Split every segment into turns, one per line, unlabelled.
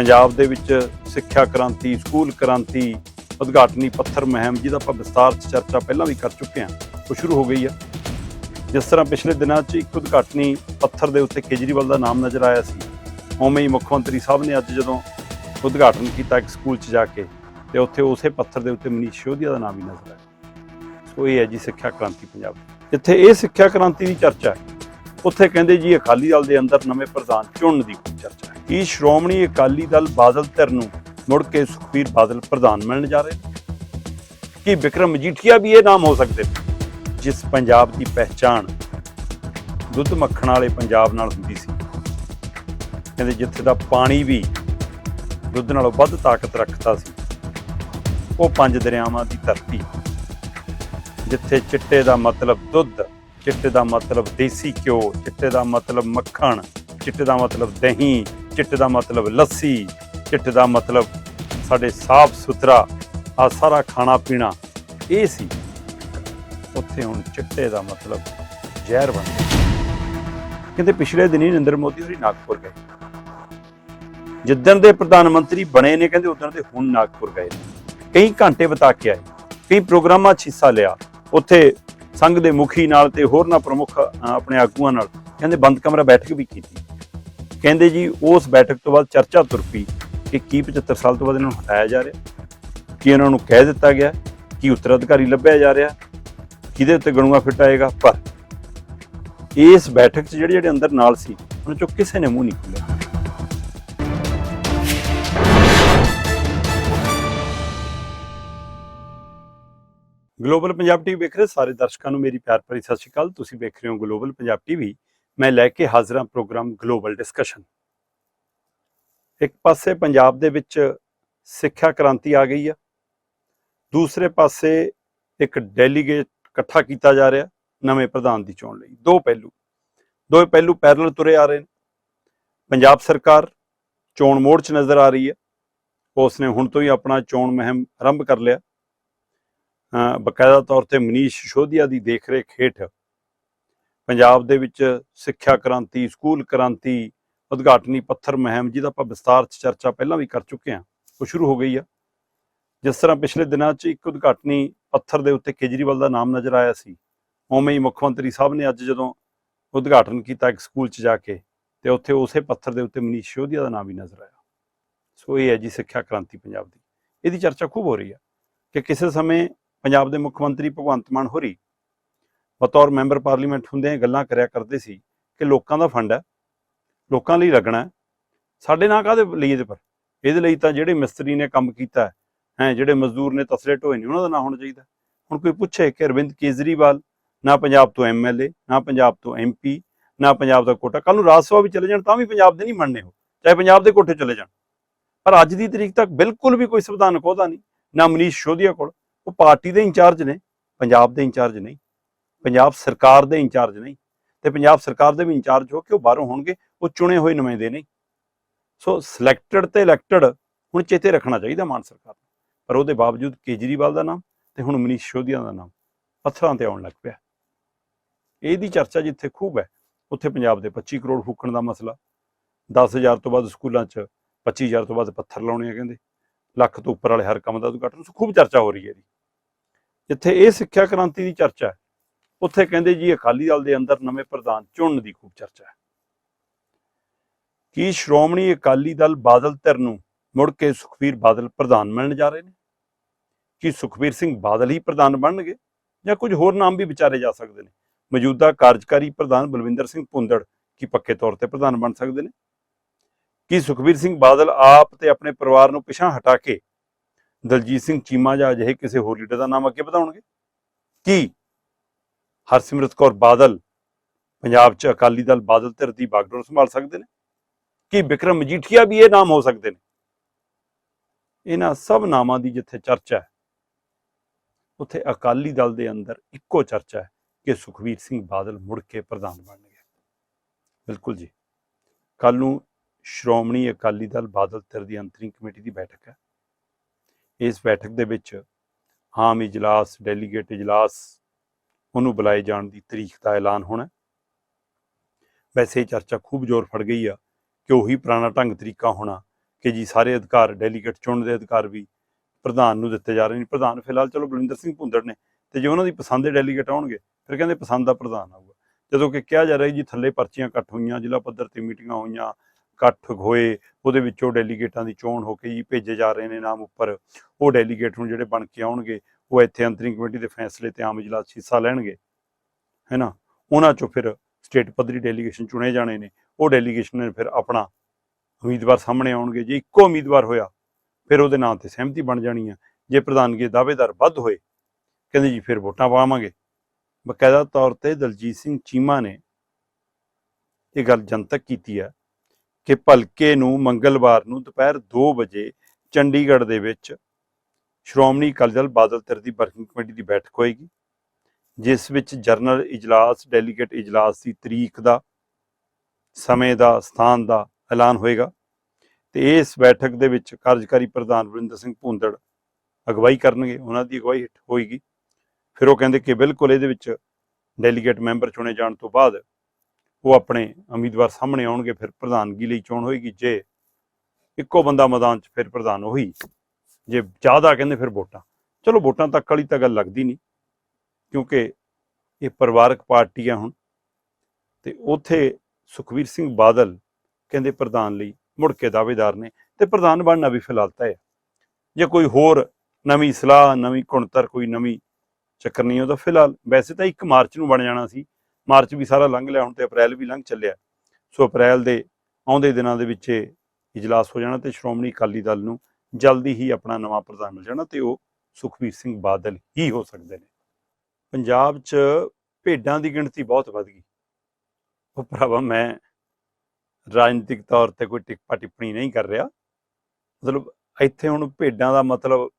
ਪੰਜਾਬ ਦੇ ਵਿੱਚ ਸਿੱਖਿਆ ਕ੍ਰਾਂਤੀ, ਸਕੂਲ ਕ੍ਰਾਂਤੀ, ਉਦਘਾਟਨੀ ਪੱਥਰ ਮਹਿਮ ਜਿਹਦਾ ਆਪਾਂ ਵਿਸਤਾਰ 'ਚ ਚਰਚਾ ਪਹਿਲਾਂ ਵੀ ਕਰ ਚੁੱਕੇ ਹਾਂ, ਉਹ ਸ਼ੁਰੂ ਹੋ ਗਈ ਆ। ਜਿਸ ਤਰ੍ਹਾਂ ਪਿਛਲੇ ਦਿਨਾਂ 'ਚ ਇੱਕ ਉਦਘਾਟਨੀ ਪੱਥਰ ਦੇ ਉੱਤੇ ਕੇਜਰੀਵਾਲ ਦਾ ਨਾਮ ਨਜ਼ਰ ਆਇਆ ਸੀ, ਉਵੇਂ ਹੀ ਮੁੱਖ ਮੰਤਰੀ ਸਾਹਿਬ ਨੇ ਅੱਜ ਜਦੋਂ ਉਦਘਾਟਨ ਕੀਤਾ ਇੱਕ ਸਕੂਲ 'ਚ ਜਾ ਕੇ, ਤੇ ਉੱਥੇ ਉਸੇ ਪੱਥਰ ਦੇ ਉੱਤੇ ਮਨੀਸ਼ ਸ਼ੋਧੀਆ ਦਾ ਨਾਮ ਵੀ ਨਜ਼ਰ ਆਇਆ। ਸੋ ਇਹ ਹੈ ਜੀ ਸਿੱਖਿਆ ਕ੍ਰਾਂਤੀ ਪੰਜਾਬ। ਜਿੱਥੇ ਇਹ ਸਿੱਖਿਆ ਕ੍ਰਾਂਤੀ ਦੀ ਚਰਚਾ ਹੈ, ਉੱਥੇ ਕਹਿੰਦੇ ਜੀ ਅਕਾਲੀ ਦਲ ਦੇ ਅੰਦਰ ਨਵੇਂ ਪ੍ਰਧਾਨ ਚੁਣਨ ਦੀ ਕੋਈ ਚਰਚਾ ਹੈ। ਕੀ ਸ਼੍ਰੋਮਣੀ ਅਕਾਲੀ ਦਲ ਬਾਦਲ ਧਿਰ ਨੂੰ ਮੁੜ ਕੇ ਸੁਖਬੀਰ ਬਾਦਲ ਪ੍ਰਧਾਨ ਮਿਲਣ ਜਾ ਰਹੇ ਨੇ। ਕੀ ਵਿਕਰਮ ਮਜੀਠੀਆ ਵੀ ਇਹ ਨਾਮ ਹੋ ਸਕਦੇ ਨੇ? ਜਿਸ ਪੰਜਾਬ ਦੀ ਪਹਿਚਾਣ ਦੁੱਧ ਮੱਖਣ ਵਾਲੇ ਪੰਜਾਬ ਨਾਲ ਹੁੰਦੀ ਸੀ। ਕਹਿੰਦੇ ਜਿੱਥੇ ਦਾ ਪਾਣੀ ਵੀ ਦੁੱਧ ਨਾਲੋਂ ਵੱਧ ਤਾਕਤ ਰੱਖਦਾ ਸੀ, ਉਹ ਪੰਜ ਦਰਿਆਵਾਂ ਦੀ ਧਰਤੀ। ਜਿੱਥੇ ਚਿੱਟੇ ਦਾ ਮਤਲਬ ਦੁੱਧ, ਚਿੱਟੇ ਦਾ ਮਤਲਬ ਦੇਸੀ ਘਿਓ, ਚਿੱਟੇ ਦਾ ਮਤਲਬ ਮੱਖਣ, ਚਿੱਟੇ ਦਾ ਮਤਲਬ ਦਹੀਂ ਚਿੱਟ ਦਾ ਮਤਲਬ ਲੱਸੀ, ਚਿੱਟ ਦਾ ਮਤਲਬ ਸਾਡੇ ਸਾਫ਼ ਸੁਥਰਾ ਆ ਸਾਰਾ ਖਾਣਾ ਪੀਣਾ, ਇਹ ਸੀ। ਉੱਥੇ ਹੁਣ ਚਿੱਟੇ ਦਾ ਮਤਲਬ ਜ਼ਹਿਰ ਬਣ ਗਿਆ। ਕਹਿੰਦੇ ਪਿਛਲੇ ਦਿਨੀ ਨਰਿੰਦਰ ਮੋਦੀ ਹੋਰੀ ਨਾਗਪੁਰ ਗਏ। ਜਿੱਦਣ ਦੇ ਪ੍ਰਧਾਨ ਮੰਤਰੀ ਬਣੇ ਨੇ, ਕਹਿੰਦੇ ਉਦੋਂ ਦੇ ਹੁਣ ਨਾਗਪੁਰ ਗਏ ਨੇ। ਕਈ ਘੰਟੇ ਬਿਤਾ ਕੇ ਆਏ, ਕਈ ਪ੍ਰੋਗਰਾਮਾਂ 'ਚ ਹਿੱਸਾ ਲਿਆ। ਉੱਥੇ ਸੰਘ ਦੇ ਮੁਖੀ ਨਾਲ ਤੇ ਹੋਰਨਾਂ ਪ੍ਰਮੁੱਖ ਆਪਣੇ ਆਗੂਆਂ ਨਾਲ, ਕਹਿੰਦੇ ਬੰਦ ਕਮਰਾ ਬੈਠਕ ਵੀ ਕੀਤੀ। ਕਹਿੰਦੇ ਜੀ ਉਸ ਬੈਠਕ ਤੋਂ ਬਾਅਦ ਚਰਚਾ ਤੁਰ ਪਈ ਕਿ ਕੀ 75 ਸਾਲ ਤੋਂ ਬਾਅਦ ਇਹਨਾਂ ਨੂੰ ਹਟਾਇਆ ਜਾ ਰਿਹਾ, ਕੀ ਇਹਨਾਂ ਨੂੰ ਕਹਿ ਦਿੱਤਾ ਗਿਆ, ਕੀ ਉੱਤਰਾਧਿਕਾਰੀ ਲੱਭਿਆ ਜਾ ਰਿਹਾ, ਕਿਹਦੇ ਉੱਤੇ ਗਣੂਆ ਆਏਗਾ ਪਰ ਇਸ ਬੈਠਕ 'ਚ ਜਿਹੜੇ ਜਿਹੜੇ ਅੰਦਰ ਨਾਲ ਸੀ, ਉਹਨਾਂ ਚੋਂ ਕਿਸੇ ਨੇ ਮੂੰਹ ਨਹੀਂ ਖੋਲ੍ਹਿਆ। ਗਲੋਬਲ ਪੰਜਾਬ ਟੀਵੀ ਵੇਖ ਰਹੇ ਸਾਰੇ ਦਰਸ਼ਕਾਂ ਨੂੰ ਮੇਰੀ ਪਿਆਰ ਭਰੀ ਸਤਿ ਸ਼੍ਰੀ ਅਕਾਲ। ਤੁਸੀਂ ਵੇਖ ਰਹੇ ਹੋ ਗਲੋਬਲ ਪੰਜਾਬ ਟੀਵੀ ਮੈਂ ਲੈ ਕੇ ਹਾਜ਼ਰ ਹਾਂ ਪ੍ਰੋਗਰਾਮ ਗਲੋਬਲ ਡਿਸਕਸ਼ਨ ਇੱਕ ਪਾਸੇ ਪੰਜਾਬ ਦੇ ਵਿੱਚ ਸਿੱਖਿਆ ਕ੍ਰਾਂਤੀ ਆ ਗਈ ਆ। ਦੂਸਰੇ ਪਾਸੇ ਇੱਕ ਡੈਲੀਗੇਟ ਇਕੱਠਾ ਕੀਤਾ ਜਾ ਰਿਹਾ ਨਵੇਂ ਪ੍ਰਧਾਨ ਦੀ ਚੋਣ ਲਈ। ਦੋ ਪਹਿਲੂ। ਦੋਵੇਂ ਪਹਿਲੂ ਪੈਰਲਲ ਤੁਰੇ ਆ ਰਹੇ ਨੇ। ਪੰਜਾਬ ਸਰਕਾਰ ਚੋਣ ਮੋੜ 'ਚ ਨਜ਼ਰ ਆ ਰਹੀ ਹੈ। ਉਸ ਨੇ ਹੁਣ ਤੋਂ ਹੀ ਆਪਣਾ ਚੋਣ ਮੁਹਿੰਮ ਆਰੰਭ ਕਰ ਲਿਆ। ਅ, ਬਕਾਇਦਾ ਤੌਰ ਤੇ ਮਨੀਸ਼ ਸ਼ੋਧੀਆ ਦੀ ਦੇਖਰੇਖ ਹੇਠ ਪੰਜਾਬ ਦੇ ਵਿੱਚ ਸਿੱਖਿਆ ਕ੍ਰਾਂਤੀ, ਸਕੂਲ ਕ੍ਰਾਂਤੀ, ਉਦਘਾਟਨੀ ਪੱਥਰ ਮੁਹਿੰਮ ਜਿਹਦਾ ਆਪਾਂ ਵਿਸਤਾਰ 'ਚ ਚਰਚਾ ਪਹਿਲਾਂ ਵੀ ਕਰ ਚੁੱਕੇ ਹਾਂ, ਉਹ ਸ਼ੁਰੂ ਹੋ ਗਈ ਆ। ਜਿਸ ਤਰ੍ਹਾਂ ਪਿਛਲੇ ਦਿਨਾਂ 'ਚ ਇੱਕ ਉਦਘਾਟਨੀ ਪੱਥਰ ਦੇ ਉੱਤੇ ਕੇਜਰੀਵਾਲ ਦਾ ਨਾਮ ਨਜ਼ਰ ਆਇਆ ਸੀ, ਉਵੇਂ ਹੀ ਮੁੱਖ ਮੰਤਰੀ ਸਾਹਿਬ ਨੇ ਅੱਜ ਜਦੋਂ ਉਦਘਾਟਨ ਕੀਤਾ ਇੱਕ ਸਕੂਲ 'ਚ ਜਾ ਕੇ, ਤੇ ਉੱਥੇ ਉਸੇ ਪੱਥਰ ਦੇ ਉੱਤੇ ਮਨੀਸ਼ ਸ਼ੋਧੀਆ ਦਾ ਨਾਮ ਵੀ ਨਜ਼ਰ ਆਇਆ। ਸੋ ਇਹ ਹੈ ਜੀ ਸਿੱਖਿਆ ਕ੍ਰਾਂਤੀ ਪੰਜਾਬ ਦੀ। ਇਹਦੀ ਚਰਚਾ ਖੂਬ ਹੋ ਰਹੀ ਆ ਕਿ ਕਿਸੇ ਸਮੇਂ ਪੰਜਾਬ ਦੇ ਮੁੱਖ ਮੰਤਰੀ ਭਗਵੰਤ ਮਾਨ ਹੋਰੀ ਬਤੌਰ ਮੈਂਬਰ ਪਾਰਲੀਮੈਂਟ ਹੁੰਦੇ ਗੱਲਾਂ ਕਰਿਆ ਕਰਦੇ ਸੀ ਕਿ ਲੋਕਾਂ ਦਾ ਫੰਡ ਹੈ ਲੋਕਾਂ ਲਈ ਲੱਗਣਾ ਸਾਡੇ ਨਾਂ ਕਾਹਦੇ ਲਈ ਇਹਦੇ ਪਰ? ਇਹਦੇ ਲਈ ਤਾਂ ਜਿਹੜੇ ਮਿਸਤਰੀ ਨੇ ਕੰਮ ਕੀਤਾ ਹੈ ਹੈਂ, ਜਿਹੜੇ ਮਜ਼ਦੂਰ ਨੇ ਤਸਲੇ ਢੋਏ ਨੇ ਉਹਨਾਂ ਦਾ ਨਾਂ ਹੋਣਾ ਚਾਹੀਦਾ। ਹੁਣ ਕੋਈ ਪੁੱਛੇ ਕਿ ਅਰਵਿੰਦ ਕੇਜਰੀਵਾਲ ਨਾ ਪੰਜਾਬ ਤੋਂ ਐਮਐਲਏ ਨਾ ਪੰਜਾਬ ਤੋਂ ਐਮਪੀ ਨਾ ਪੰਜਾਬ ਦਾ ਕੋਟਾ ਕੱਲ ਨੂੰ ਰਾਜ ਸਭਾ ਵੀ ਚਲੇ ਜਾਣ ਤਾਂ ਵੀ ਪੰਜਾਬ ਦੇ ਨਹੀਂ ਮੰਨਣੇ ਹੋ ਚਾਹੇ ਪੰਜਾਬ ਦੇ ਕੋਠੇ ਚਲੇ ਜਾਣ। ਪਰ ਅੱਜ ਦੀ ਤਰੀਕ ਤੱਕ ਬਿਲਕੁਲ ਵੀ ਕੋਈ ਸੰਵਿਧਾਨਕ ਅਹੁਦਾ ਨਹੀਂ ਨਾ ਮਨੀਸ਼ ਸ਼ੋਧੀਆ ਕੋਲ ਉਹ ਪਾਰਟੀ ਦੇ ਇੰਚਾਰਜ ਨੇ ਪੰਜਾਬ ਦੇ ਇੰਚਾਰਜ ਨਹੀਂ। ਪੰਜਾਬ ਸਰਕਾਰ ਦੇ ਇੰਚਾਰਜ ਨਹੀਂ ਤੇ ਪੰਜਾਬ ਸਰਕਾਰ ਦੇ ਵੀ ਇੰਚਾਰਜ ਹੋ ਕੇ ਉਹ ਬਾਹਰੋਂ ਹੋਣਗੇ, ਉਹ ਚੁਣੇ ਹੋਏ ਨੁਮਾਇੰਦੇ ਨਹੀਂ। ਸੋ ਸਿਲੈਕਟਡ ਤੇ ਇਲੈਕਟਡ ਹੁਣ ਚੇਤੇ ਰੱਖਣਾ ਚਾਹੀਦਾ ਮਾਨ ਸਰਕਾਰ ਨੂੰ। ਪਰ ਉਹਦੇ ਬਾਵਜੂਦ ਕੇਜਰੀਵਾਲ ਦਾ ਨਾਮ ਤੇ ਹੁਣ ਮਨੀਸ਼ ਸ਼ੋਧੀਆ ਦਾ ਨਾਮ ਪੱਥਰਾਂ ਤੇ ਆਉਣ ਲੱਗ ਪਿਆ। ਇਹਦੀ ਚਰਚਾ ਜਿੱਥੇ ਖੂਬ ਹੈ, ਉੱਥੇ ਪੰਜਾਬ ਦੇ 25 ਕਰੋੜ ਫੂਕਣ ਦਾ ਮਸਲਾ। 10000 ਤੋਂ ਵੱਧ ਸਕੂਲਾਂ 'ਚ 25000 ਤੋਂ ਵੱਧ ਪੱਥਰ ਲਾਉਣੇ ਆ ਕਹਿੰਦੇ। ਲੱਖ ਤੋਂ ਉੱਪਰ ਵਾਲੇ ਹਰ ਕੰਮ ਦਾ ਉਦਘਾਟਨ। ਸੋ ਖੂਬ ਚਰਚਾ ਹੋ ਰਹੀ ਹੈ ਇਹਦੀ। ਜਿੱਥੇ ਇਹ ਸਿੱਖਿਆ ਕ੍ਰਾਂਤੀ ਦੀ ਚਰਚਾ ਹੈ ਉੱਥੇ ਕਹਿੰਦੇ ਜੀ, ਅਕਾਲੀ ਦਲ ਦੇ ਅੰਦਰ ਨਵੇਂ ਪ੍ਰਧਾਨ ਚੁਣਨ ਦੀ ਖੂਬ ਚਰਚਾ ਹੈ। ਕੀ ਸ਼੍ਰੋਮਣੀ ਅਕਾਲੀ ਦਲ ਬਾਦਲ ਧਿਰ ਨੂੰ ਮੁੜ ਕੇ ਸੁਖਬੀਰ ਬਾਦਲ ਪ੍ਰਧਾਨ ਮਿਲਣ ਜਾ ਰਹੇ ਨੇ? ਕੀ ਸੁਖਬੀਰ ਸਿੰਘ ਬਾਦਲ ਹੀ ਪ੍ਰਧਾਨ ਬਣਨਗੇ? ਜਾਂ ਕੁਝ ਹੋਰ ਨਾਮ ਵੀ ਵਿਚਾਰੇ ਜਾ ਸਕਦੇ ਨੇ? ਮੌਜੂਦਾ ਕਾਰਜਕਾਰੀ ਪ੍ਰਧਾਨ ਬਲਵਿੰਦਰ ਸਿੰਘ ਭੁੰਦੜ ਕੀ ਪੱਕੇ ਤੌਰ ਤੇ ਪ੍ਰਧਾਨ ਬਣ ਸਕਦੇ ਨੇ? ਕੀ ਸੁਖਬੀਰ ਸਿੰਘ ਬਾਦਲ ਆਪ ਤੇ ਆਪਣੇ ਪਰਿਵਾਰ ਨੂੰ ਪਿਛਾਂ ਹਟਾ ਕੇ ਦਲਜੀਤ ਸਿੰਘ ਚੀਮਾ ਜਾਂ ਅਜਿਹੇ ਕਿਸੇ ਹੋਰ ਲੀਡਰ ਦਾ ਨਾਮ ਅੱਗੇ ਵਧਾਉਣਗੇ? ਕੀ ਹਰਸਿਮਰਤ ਕੌਰ ਬਾਦਲ ਪੰਜਾਬ 'ਚ ਅਕਾਲੀ ਦਲ ਬਾਦਲ ਧਿਰ ਦੀ ਬਾਗਡੋਰ ਸੰਭਾਲ ਸਕਦੇ ਨੇ? ਕੀ ਵਿਕਰਮ ਮਜੀਠੀਆ ਵੀ ਇਹ ਨਾਮ ਹੋ ਸਕਦੇ ਨੇ? ਇਹਨਾਂ ਸਭ ਨਾਮਾਂ ਦੀ ਜਿੱਥੇ ਚਰਚਾ ਹੈ, ਉੱਥੇ ਅਕਾਲੀ ਦਲ ਦੇ ਅੰਦਰ ਇੱਕੋ ਚਰਚਾ ਹੈ ਕਿ ਸੁਖਵੀਰ ਸਿੰਘ ਬਾਦਲ ਮੁੜ ਕੇ ਪ੍ਰਧਾਨ ਬਣਨਗੇ ਬਿਲਕੁਲ ਜੀ। ਕੱਲ ਨੂੰ ਸ਼੍ਰੋਮਣੀ ਅਕਾਲੀ ਦਲ ਬਾਦਲ ਧਿਰ ਦੀ ਅੰਤਰਿੰਗ ਕਮੇਟੀ ਦੀ ਬੈਠਕ ਹੈ। ਇਸ ਬੈਠਕ ਦੇ ਵਿੱਚ ਆਮ ਇਜਲਾਸ, ਡੈਲੀਗੇਟ ਇਜਲਾਸ ਉਹਨੂੰ ਬੁਲਾਏ ਜਾਣ ਦੀ ਤਰੀਕ ਦਾ ਐਲਾਨ ਹੋਣਾ ਵੈਸੇ ਚਰਚਾ ਖੂਬ ਜ਼ੋਰ ਫੜ ਗਈ ਆ ਕਿ ਉਹੀ ਪੁਰਾਣਾ ਢੰਗ ਤਰੀਕਾ ਹੋਣਾ ਕਿ ਜੀ ਸਾਰੇ ਅਧਿਕਾਰ, ਡੈਲੀਗੇਟ ਚੁਣਨ ਦੇ ਅਧਿਕਾਰ ਵੀ ਪ੍ਰਧਾਨ ਨੂੰ ਦਿੱਤੇ ਜਾ ਰਹੇ ਨੇ। ਪ੍ਰਧਾਨ ਫਿਲਹਾਲ ਚਲੋ ਬਲਵਿੰਦਰ ਸਿੰਘ ਭੁੰਦੜ ਨੇ ਤੇ ਜੇ ਉਹਨਾਂ ਦੀ ਪਸੰਦ ਦੇ ਡੈਲੀਗੇਟ ਆਉਣਗੇ, ਫਿਰ ਕਹਿੰਦੇ ਪਸੰਦ ਦਾ ਪ੍ਰਧਾਨ ਆਊਗਾ। ਜਦੋਂ ਕਿ ਕਿਹਾ ਜਾ ਰਿਹਾ ਜੀ ਥੱਲੇ ਪਰਚੀਆਂ ਇਕੱਠ ਹੋਈਆਂ, ਜ਼ਿਲ੍ਹਾ ਪੱਧਰ ਤੇ ਮੀਟਿੰਗਾਂ ਹੋਈਆਂ, ਇਕੱਠ ਹੋਏ, ਉਹਦੇ ਵਿੱਚੋਂ ਡੈਲੀਗੇਟਾਂ ਦੀ ਚੋਣ ਹੋ ਕੇ ਜੀ ਭੇਜੇ ਜਾ ਰਹੇ ਨੇ ਨਾਮ ਉੱਪਰ। ਉਹ ਡੈਲੀਗੇਟ ਹੁਣ ਜਿਹੜੇ ਬਣ ਕੇ ਆਉਣਗੇ ਉਹ ਇੱਥੇ ਅੰਤਰਿੰਗ ਕਮੇਟੀ ਦੇ ਫੈਸਲੇ ਤੇ ਆਮ ਇਜਲਾਸ ਹਿੱਸਾ ਲੈਣਗੇ, ਹੈ ਨਾ? ਉਹਨਾਂ ਚੋਂ ਫਿਰ ਸਟੇਟ ਪੱਧਰੀ ਡੈਲੀਗੇਸ਼ਨ ਚੁਣੇ ਜਾਣੇ ਨੇ। ਉਹ ਡੈਲੀਗੇਸ਼ਨ ਨੇ ਫਿਰ ਆਪਣਾ ਉਮੀਦਵਾਰ ਸਾਹਮਣੇ ਆਉਣਗੇ। ਜੇ ਇੱਕੋ ਉਮੀਦਵਾਰ ਹੋਇਆ, ਫਿਰ ਉਹਦੇ ਨਾਂ ਤੇ ਸਹਿਮਤੀ ਬਣ ਜਾਣੀ ਆ। ਜੇ ਪ੍ਰਧਾਨਗੀ ਦਾਅਵੇਦਾਰ ਵੱਧ ਹੋਏ, ਕਹਿੰਦੇ ਜੀ ਫਿਰ ਵੋਟਾਂ ਪਾਵਾਂਗੇ। ਬਕਾਇਦਾ ਤੌਰ ਤੇ ਦਲਜੀਤ ਸਿੰਘ ਚੀਮਾ ਨੇ ਇਹ ਗੱਲ ਜਨਤਕ ਕੀਤੀ ਹੈ ਕਿ ਭਲਕੇ ਨੂੰ ਮੰਗਲਵਾਰ ਨੂੰ ਦੁਪਹਿਰ 2 ਵਜੇ ਚੰਡੀਗੜ੍ਹ ਦੇ ਵਿੱਚ ਸ਼੍ਰੋਮਣੀ ਅਕਾਲੀ ਦਲ ਬਾਦਲ ਧਿਰ ਦੀ ਵਰਕਿੰਗ ਕਮੇਟੀ ਦੀ ਬੈਠਕ ਹੋਏਗੀ, ਜਿਸ ਵਿੱਚ ਜਰਨਲ ਇਜਲਾਸ, ਡੈਲੀਗੇਟ ਇਜਲਾਸ ਦੀ ਤਰੀਕ ਦਾ, ਸਮੇਂ ਦਾ, ਸਥਾਨ ਦਾ ਐਲਾਨ ਹੋਏਗਾ ਤੇ ਇਸ ਬੈਠਕ ਦੇ ਵਿੱਚ ਕਾਰਜਕਾਰੀ ਪ੍ਰਧਾਨ ਵਰਿੰਦਰ ਸਿੰਘ ਭੁੰਦੜ ਅਗਵਾਈ ਕਰਨਗੇ, ਉਹਨਾਂ ਦੀ ਅਗਵਾਈ ਹੇਠ ਹੋਏਗੀ। ਫਿਰ ਉਹ ਕਹਿੰਦੇ ਕਿ ਬਿਲਕੁਲ ਇਹਦੇ ਵਿੱਚ ਡੈਲੀਗੇਟ ਮੈਂਬਰ ਚੁਣੇ ਜਾਣ ਤੋਂ ਬਾਅਦ ਉਹ ਆਪਣੇ ਉਮੀਦਵਾਰ ਸਾਹਮਣੇ ਆਉਣਗੇ, ਫਿਰ ਪ੍ਰਧਾਨਗੀ ਲਈ ਚੋਣ ਹੋਏਗੀ, ਜੇ ਇੱਕੋ ਬੰਦਾ ਮੈਦਾਨ 'ਚ ਫਿਰ ਪ੍ਰਧਾਨ ਉਹੀ ਜੇ ਜ਼ਿਆਦਾ ਕਹਿੰਦੇ ਫਿਰ ਵੋਟਾਂ। ਚਲੋ ਵੋਟਾਂ ਤੱਕ ਵਾਲੀ ਤਾਂ ਗੱਲ ਲੱਗਦੀ ਨਹੀਂ, ਕਿਉਂਕਿ ਇਹ ਪਰਿਵਾਰਕ ਪਾਰਟੀ ਆ ਹੁਣ। ਤੇ ਉਥੇ ਸੁਖਵੀਰ ਸਿੰਘ ਬਾਦਲ ਕਹਿੰਦੇ ਪ੍ਰਧਾਨ ਲਈ ਮੁੜ ਕੇ ਦਾਅਵੇਦਾਰ ਨੇ ਤੇ ਪ੍ਰਧਾਨ ਬਣਨਾ ਵੀ ਫਿਲਹਾਲ ਤੈਅ ਹੈ ਜੇ ਕੋਈ ਹੋਰ ਨਵੀਂ ਸਲਾਹ, ਨਵੀਂ ਕੁਣਤਰ ਕੋਈ ਨਵੀਂ ਚੱਕਰ ਨਹੀਂ ਉਹਦਾ ਫਿਲਹਾਲ। ਵੈਸੇ ਤਾਂ 1 ਮਾਰਚ ਨੂੰ ਬਣ ਜਾਣਾ ਸੀ। ਮਾਰਚ ਵੀ ਸਾਰਾ ਲੰਘ ਲਿਆ, ਹੁਣ ਤੇ ਅਪ੍ਰੈਲ ਵੀ ਲੰਘ ਚੱਲਿਆ। ਸੋ ਅਪ੍ਰੈਲ ਦੇ ਆਉਂਦੇ ਦਿਨਾਂ ਦੇ ਵਿੱਚ ਇਹ ਇਜਲਾਸ ਹੋ ਜਾਣਾ ਤੇ ਸ਼੍ਰੋਮਣੀ ਅਕਾਲੀ ਦਲ ਨੂੰ ਜਲਦੀ ਹੀ ਆਪਣਾ ਨਵਾਂ ਪ੍ਰਧਾਨ ਮਿਲ ਜਾਣਾ ਤੇ ਉਹ ਸੁਖਬੀਰ ਸਿੰਘ ਬਾਦਲ ਹੀ ਹੋ ਸਕਦੇ ਨੇ। ਪੰਜਾਬ 'ਚ ਭੇਡਾਂ ਦੀ ਗਿਣਤੀ ਬਹੁਤ ਵੱਧ ਗਈ। ਉਹ ਭਰਾਵਾ, ਮੈਂ ਰਾਜਨੀਤਿਕ ਤੌਰ ਤੇ ਕੋਈ ਟਿੱਪਾ ਟਿੱਪਣੀ ਨਹੀਂ ਕਰ ਰਿਹਾ। ਮਤਲਬ ਇੱਥੇ ਹੁਣ ਭੇਡਾਂ ਦਾ ਮਤਲਬ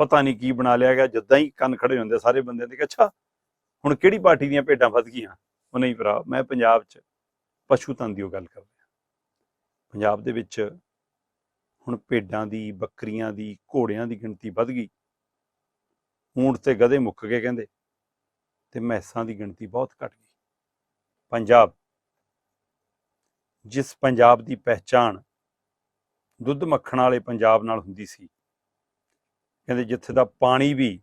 ਪਤਾ ਨਹੀਂ ਕੀ ਬਣਾ ਲਿਆ ਗਿਆ, ਜਦਾਂ ਹੀ ਕੰਨ ਖੜੇ ਹੁੰਦੇ ਸਾਰੇ ਬੰਦਿਆਂ ਦੇ ਕਿ ਅੱਛਾ, ਹੁਣ ਕਿਹੜੀ ਪਾਰਟੀ ਦੀਆਂ ਭੇਡਾਂ ਵੱਧ ਗਈਆਂ? ਉਹ ਨਹੀਂ ਭਰਾ, ਮੈਂ ਪੰਜਾਬ 'ਚ ਪਸ਼ੂ ਧਨ ਦੀ ਉਹ ਗੱਲ ਕਰ ਰਿਹਾ। ਪੰਜਾਬ ਦੇ ਵਿੱਚ ਹੁਣ ਭੇਡਾਂ ਦੀ, ਬੱਕਰੀਆਂ ਦੀ, ਘੋੜਿਆਂ ਦੀ ਗਿਣਤੀ ਵੱਧ ਗਈ। ਊਂਠ ਤੇ ਗਧੇ ਮੁੱਕ ਗਏ ਕਹਿੰਦੇ ਤੇ ਮੈਸਾਂ ਦੀ ਗਿਣਤੀ ਬਹੁਤ ਘਟ ਗਈ। ਪੰਜਾਬ। ਜਿਸ ਪੰਜਾਬ ਦੀ ਪਹਿਚਾਣ ਦੁੱਧ ਮੱਖਣ ਵਾਲੇ ਪੰਜਾਬ ਨਾਲ ਹੁੰਦੀ ਸੀ, ਕਹਿੰਦੇ ਜਿੱਥੇ ਦਾ ਪਾਣੀ ਵੀ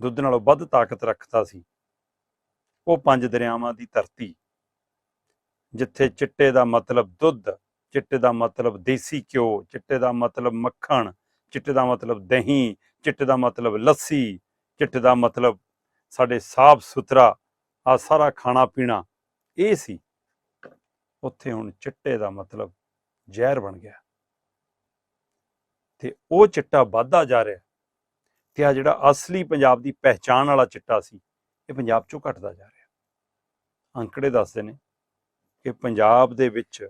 ਦੁੱਧ ਨਾਲੋਂ ਵੱਧ ਤਾਕਤ ਰੱਖਦਾ ਸੀ, ਉਹ ਪੰਜ ਦਰਿਆਵਾਂ ਦੀ ਧਰਤੀ, ਜਿੱਥੇ ਚਿੱਟੇ ਦਾ ਮਤਲਬ ਦੁੱਧ ਚਿੱਟੇ ਦਾ ਮਤਲਬ ਦੇਸੀ ਘਿਓ, ਚਿੱਟੇ ਦਾ ਮਤਲਬ ਮੱਖਣ, ਚਿੱਟੇ ਦਾ ਮਤਲਬ ਦਹੀਂ, ਚਿੱਟੇ ਦਾ ਮਤਲਬ ਲੱਸੀ, ਚਿੱਟੇ ਦਾ ਮਤਲਬ ਸਾਡੇ ਸਾਫ਼ ਸੁਥਰਾ, ਆ ਸਾਰਾ ਖਾਣਾ ਪੀਣਾ, ਇਹ ਸੀ। ਉੱਥੇ ਹੁਣ ਚਿੱਟੇ ਦਾ ਮਤਲਬ ਜ਼ਹਿਰ ਬਣ ਗਿਆ। ਤੇ ਉਹ ਚਿੱਟਾ ਵੱਧਦਾ ਜਾ ਰਿਹਾ ਤੇ ਆ ਜਿਹੜਾ ਅਸਲੀ ਪੰਜਾਬ ਦੀ ਪਹਿਚਾਣ ਵਾਲਾ ਚਿੱਟਾ ਸੀ, ਇਹ ਪੰਜਾਬ ਚੋਂ ਘਟਦਾ ਜਾ ਰਿਹਾ। ਅੰਕੜੇ ਦੱਸਦੇ ਨੇ ਕਿ ਪੰਜਾਬ ਦੇ ਵਿੱਚ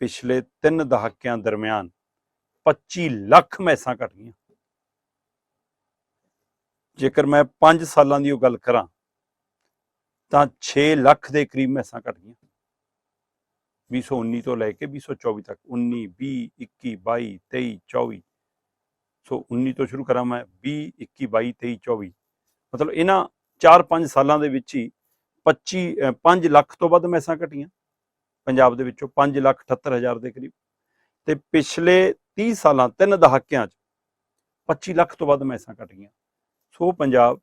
ਪਿਛਲੇ 3 ਦਹਾਕਿਆਂ ਦਰਮਿਆਨ 25 ਲੱਖ ਮੈਸਾਂ ਘਟ ਗਈਆਂ। ਜੇਕਰ ਮੈਂ 5 ਸਾਲਾਂ ਦੀ ਉਹ ਗੱਲ ਕਰਾਂ, ਤਾਂ 6 ਲੱਖ ਦੇ ਕਰੀਬ ਮੈਸਾਂ ਘਟ ਗਈਆਂ। 2019 ਤੋਂ ਲੈ ਕੇ 2024 ਤੱਕ 19 20 21 22 23 24 ਸੋ 19 ਤੋਂ ਸ਼ੁਰੂ ਕਰਾਂ ਮੈਂ 20 21 22 23 24 ਮਤਲਬ ਇਹਨਾਂ 4-5 ਸਾਲਾਂ ਦੇ ਵਿੱਚ ਹੀ 25 5 ਲੱਖ ਤੋਂ ਵੱਧ ਮੈਸਾਂ ਘਟੀਆਂ। ਪੰਜਾਬ ਦੇ ਵਿੱਚੋਂ 5 ਲੱਖ 78 ਹਜ਼ਾਰ ਦੇ ਕਰੀਬ। ਤੇ ਪਿਛਲੇ 30 ਸਾਲਾਂ, ਤਿੰਨ ਦਹਾਕਿਆਂ 'ਚ 25 ਲੱਖ ਤੋਂ ਵੱਧ ਮੈਸਾਂ ਕੱਟ ਗਈਆਂ। ਸੋ ਪੰਜਾਬ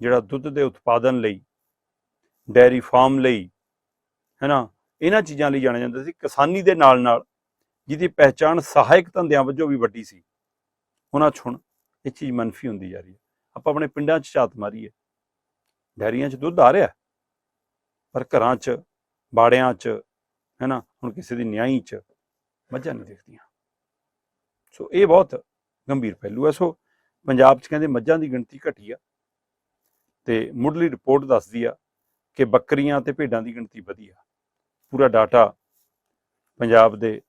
ਜਿਹੜਾ ਦੁੱਧ ਦੇ ਉਤਪਾਦਨ ਲਈ, ਡੈਰੀ ਫਾਰਮ ਲਈ, ਹੈਨਾ, ਇਹਨਾਂ ਚੀਜ਼ਾਂ ਲਈ ਜਾਣਿਆ ਜਾਂਦਾ ਸੀ। ਕਿਸਾਨੀ ਦੇ ਨਾਲ ਨਾਲ ਜਿਹਦੀ ਪਹਿਚਾਣ ਸਹਾਇਕ ਧੰਦਿਆਂ ਵਜੋਂ ਵੀ ਵੱਡੀ ਸੀ। ਉਹਨਾਂ 'ਚ ਹੁਣ ਇਹ ਚੀਜ਼ ਮੰਨਫੀ ਹੁੰਦੀ ਜਾ ਰਹੀ ਹੈ। ਆਪਾਂ ਆਪਣੇ ਪਿੰਡਾਂ 'ਚ ਝਾਤ ਮਾਰੀਏ। ਡੈਰੀਆਂ 'ਚ ਦੁੱਧ ਆ ਰਿਹਾ। ਪਰ ਘਰਾਂ 'ਚ ਬਾੜਿਆਂ 'ਚ, ਹੈਨਾ? ਹੁਣ ਕਿਸੇ ਦੀ ਨਿਆਈ 'ਚ ਮੱਝਾਂ ਨਹੀਂ ਦਿਖਦੀਆਂ। ਸੋ ਇਹ ਬਹੁਤ ਗੰਭੀਰ ਪਹਿਲੂ ਹੈ। ਸੋ ਪੰਜਾਬ 'ਚ ਕਹਿੰਦੇ ਮੱਝਾਂ ਦੀ ਗਿਣਤੀ ਘਟੀ ਆ ਤੇ ਮੁੱਢਲੀ ਰਿਪੋਰਟ ਦੱਸਦੀ ਆ ਕਿ ਬੱਕਰੀਆਂ ਤੇ ਭੇਡਾਂ ਦੀ ਗਿਣਤੀ ਵਧੀ ਆ। ਪੂਰਾ ਡਾਟਾ ਪੰਜਾਬ ਦੇ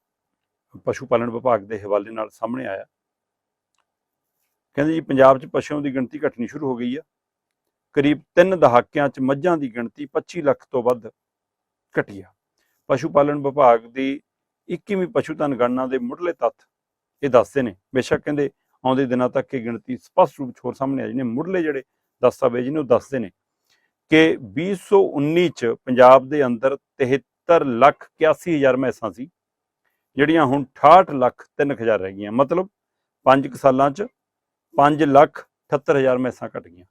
ਪਸ਼ੂ ਪਾਲਣ ਵਿਭਾਗ ਦੇ ਹਵਾਲੇ ਨਾਲ ਸਾਹਮਣੇ ਆਇਆ। ਕਹਿੰਦੇ ਜੀ, ਪੰਜਾਬ 'ਚ ਪਸ਼ੂਆਂ ਦੀ ਗਿਣਤੀ ਘਟਣੀ ਸ਼ੁਰੂ ਹੋ ਗਈ ਆ। ਕਰੀਬ 3 ਦਹਾਕਿਆਂ 'ਚ ਮੱਝਾਂ ਦੀ ਗਿਣਤੀ 25 ਲੱਖ ਤੋਂ ਵੱਧ ਘਟੀਆ। ਪਸ਼ੂ ਪਾਲਣ ਵਿਭਾਗ ਦੀ 21ਵੀਂ ਪਸ਼ੂ ਧਨ ਗਣਨਾ ਦੇ ਮੁੱਢਲੇ ਤੱਥ ਇਹ ਦੱਸਦੇ ਨੇ। ਬੇਸ਼ੱਕ ਕਹਿੰਦੇ ਆਉਂਦੇ ਦਿਨਾਂ ਤੱਕ ਇਹ ਗਿਣਤੀ ਸਪਸ਼ਟ ਰੂਪ 'ਚ ਹੋਰ ਸਾਹਮਣੇ ਆ ਜਾਣੀ ਮੁੱਢਲੇ ਜਿਹੜੇ ਦਸਤਾਵੇਜ਼ ਨੇ ਉਹ ਦੱਸਦੇ ਨੇ ਕਿ 2019 ਚ ਪੰਜਾਬ ਦੇ ਅੰਦਰ 73 ਲੱਖ 81 ਹਜ਼ਾਰ ਮੈਸਾਂ ਸੀ, ਜਿਹੜੀਆਂ ਹੁਣ 68 ਲੱਖ 3000 ਰਹਿ ਗਈਆਂ। ਮਤਲਬ 5 ਸਾਲਾਂ 'ਚ 5 ਲੱਖ 78000 ਮੈਸਾਂ ਘਟ ਗਈਆਂ।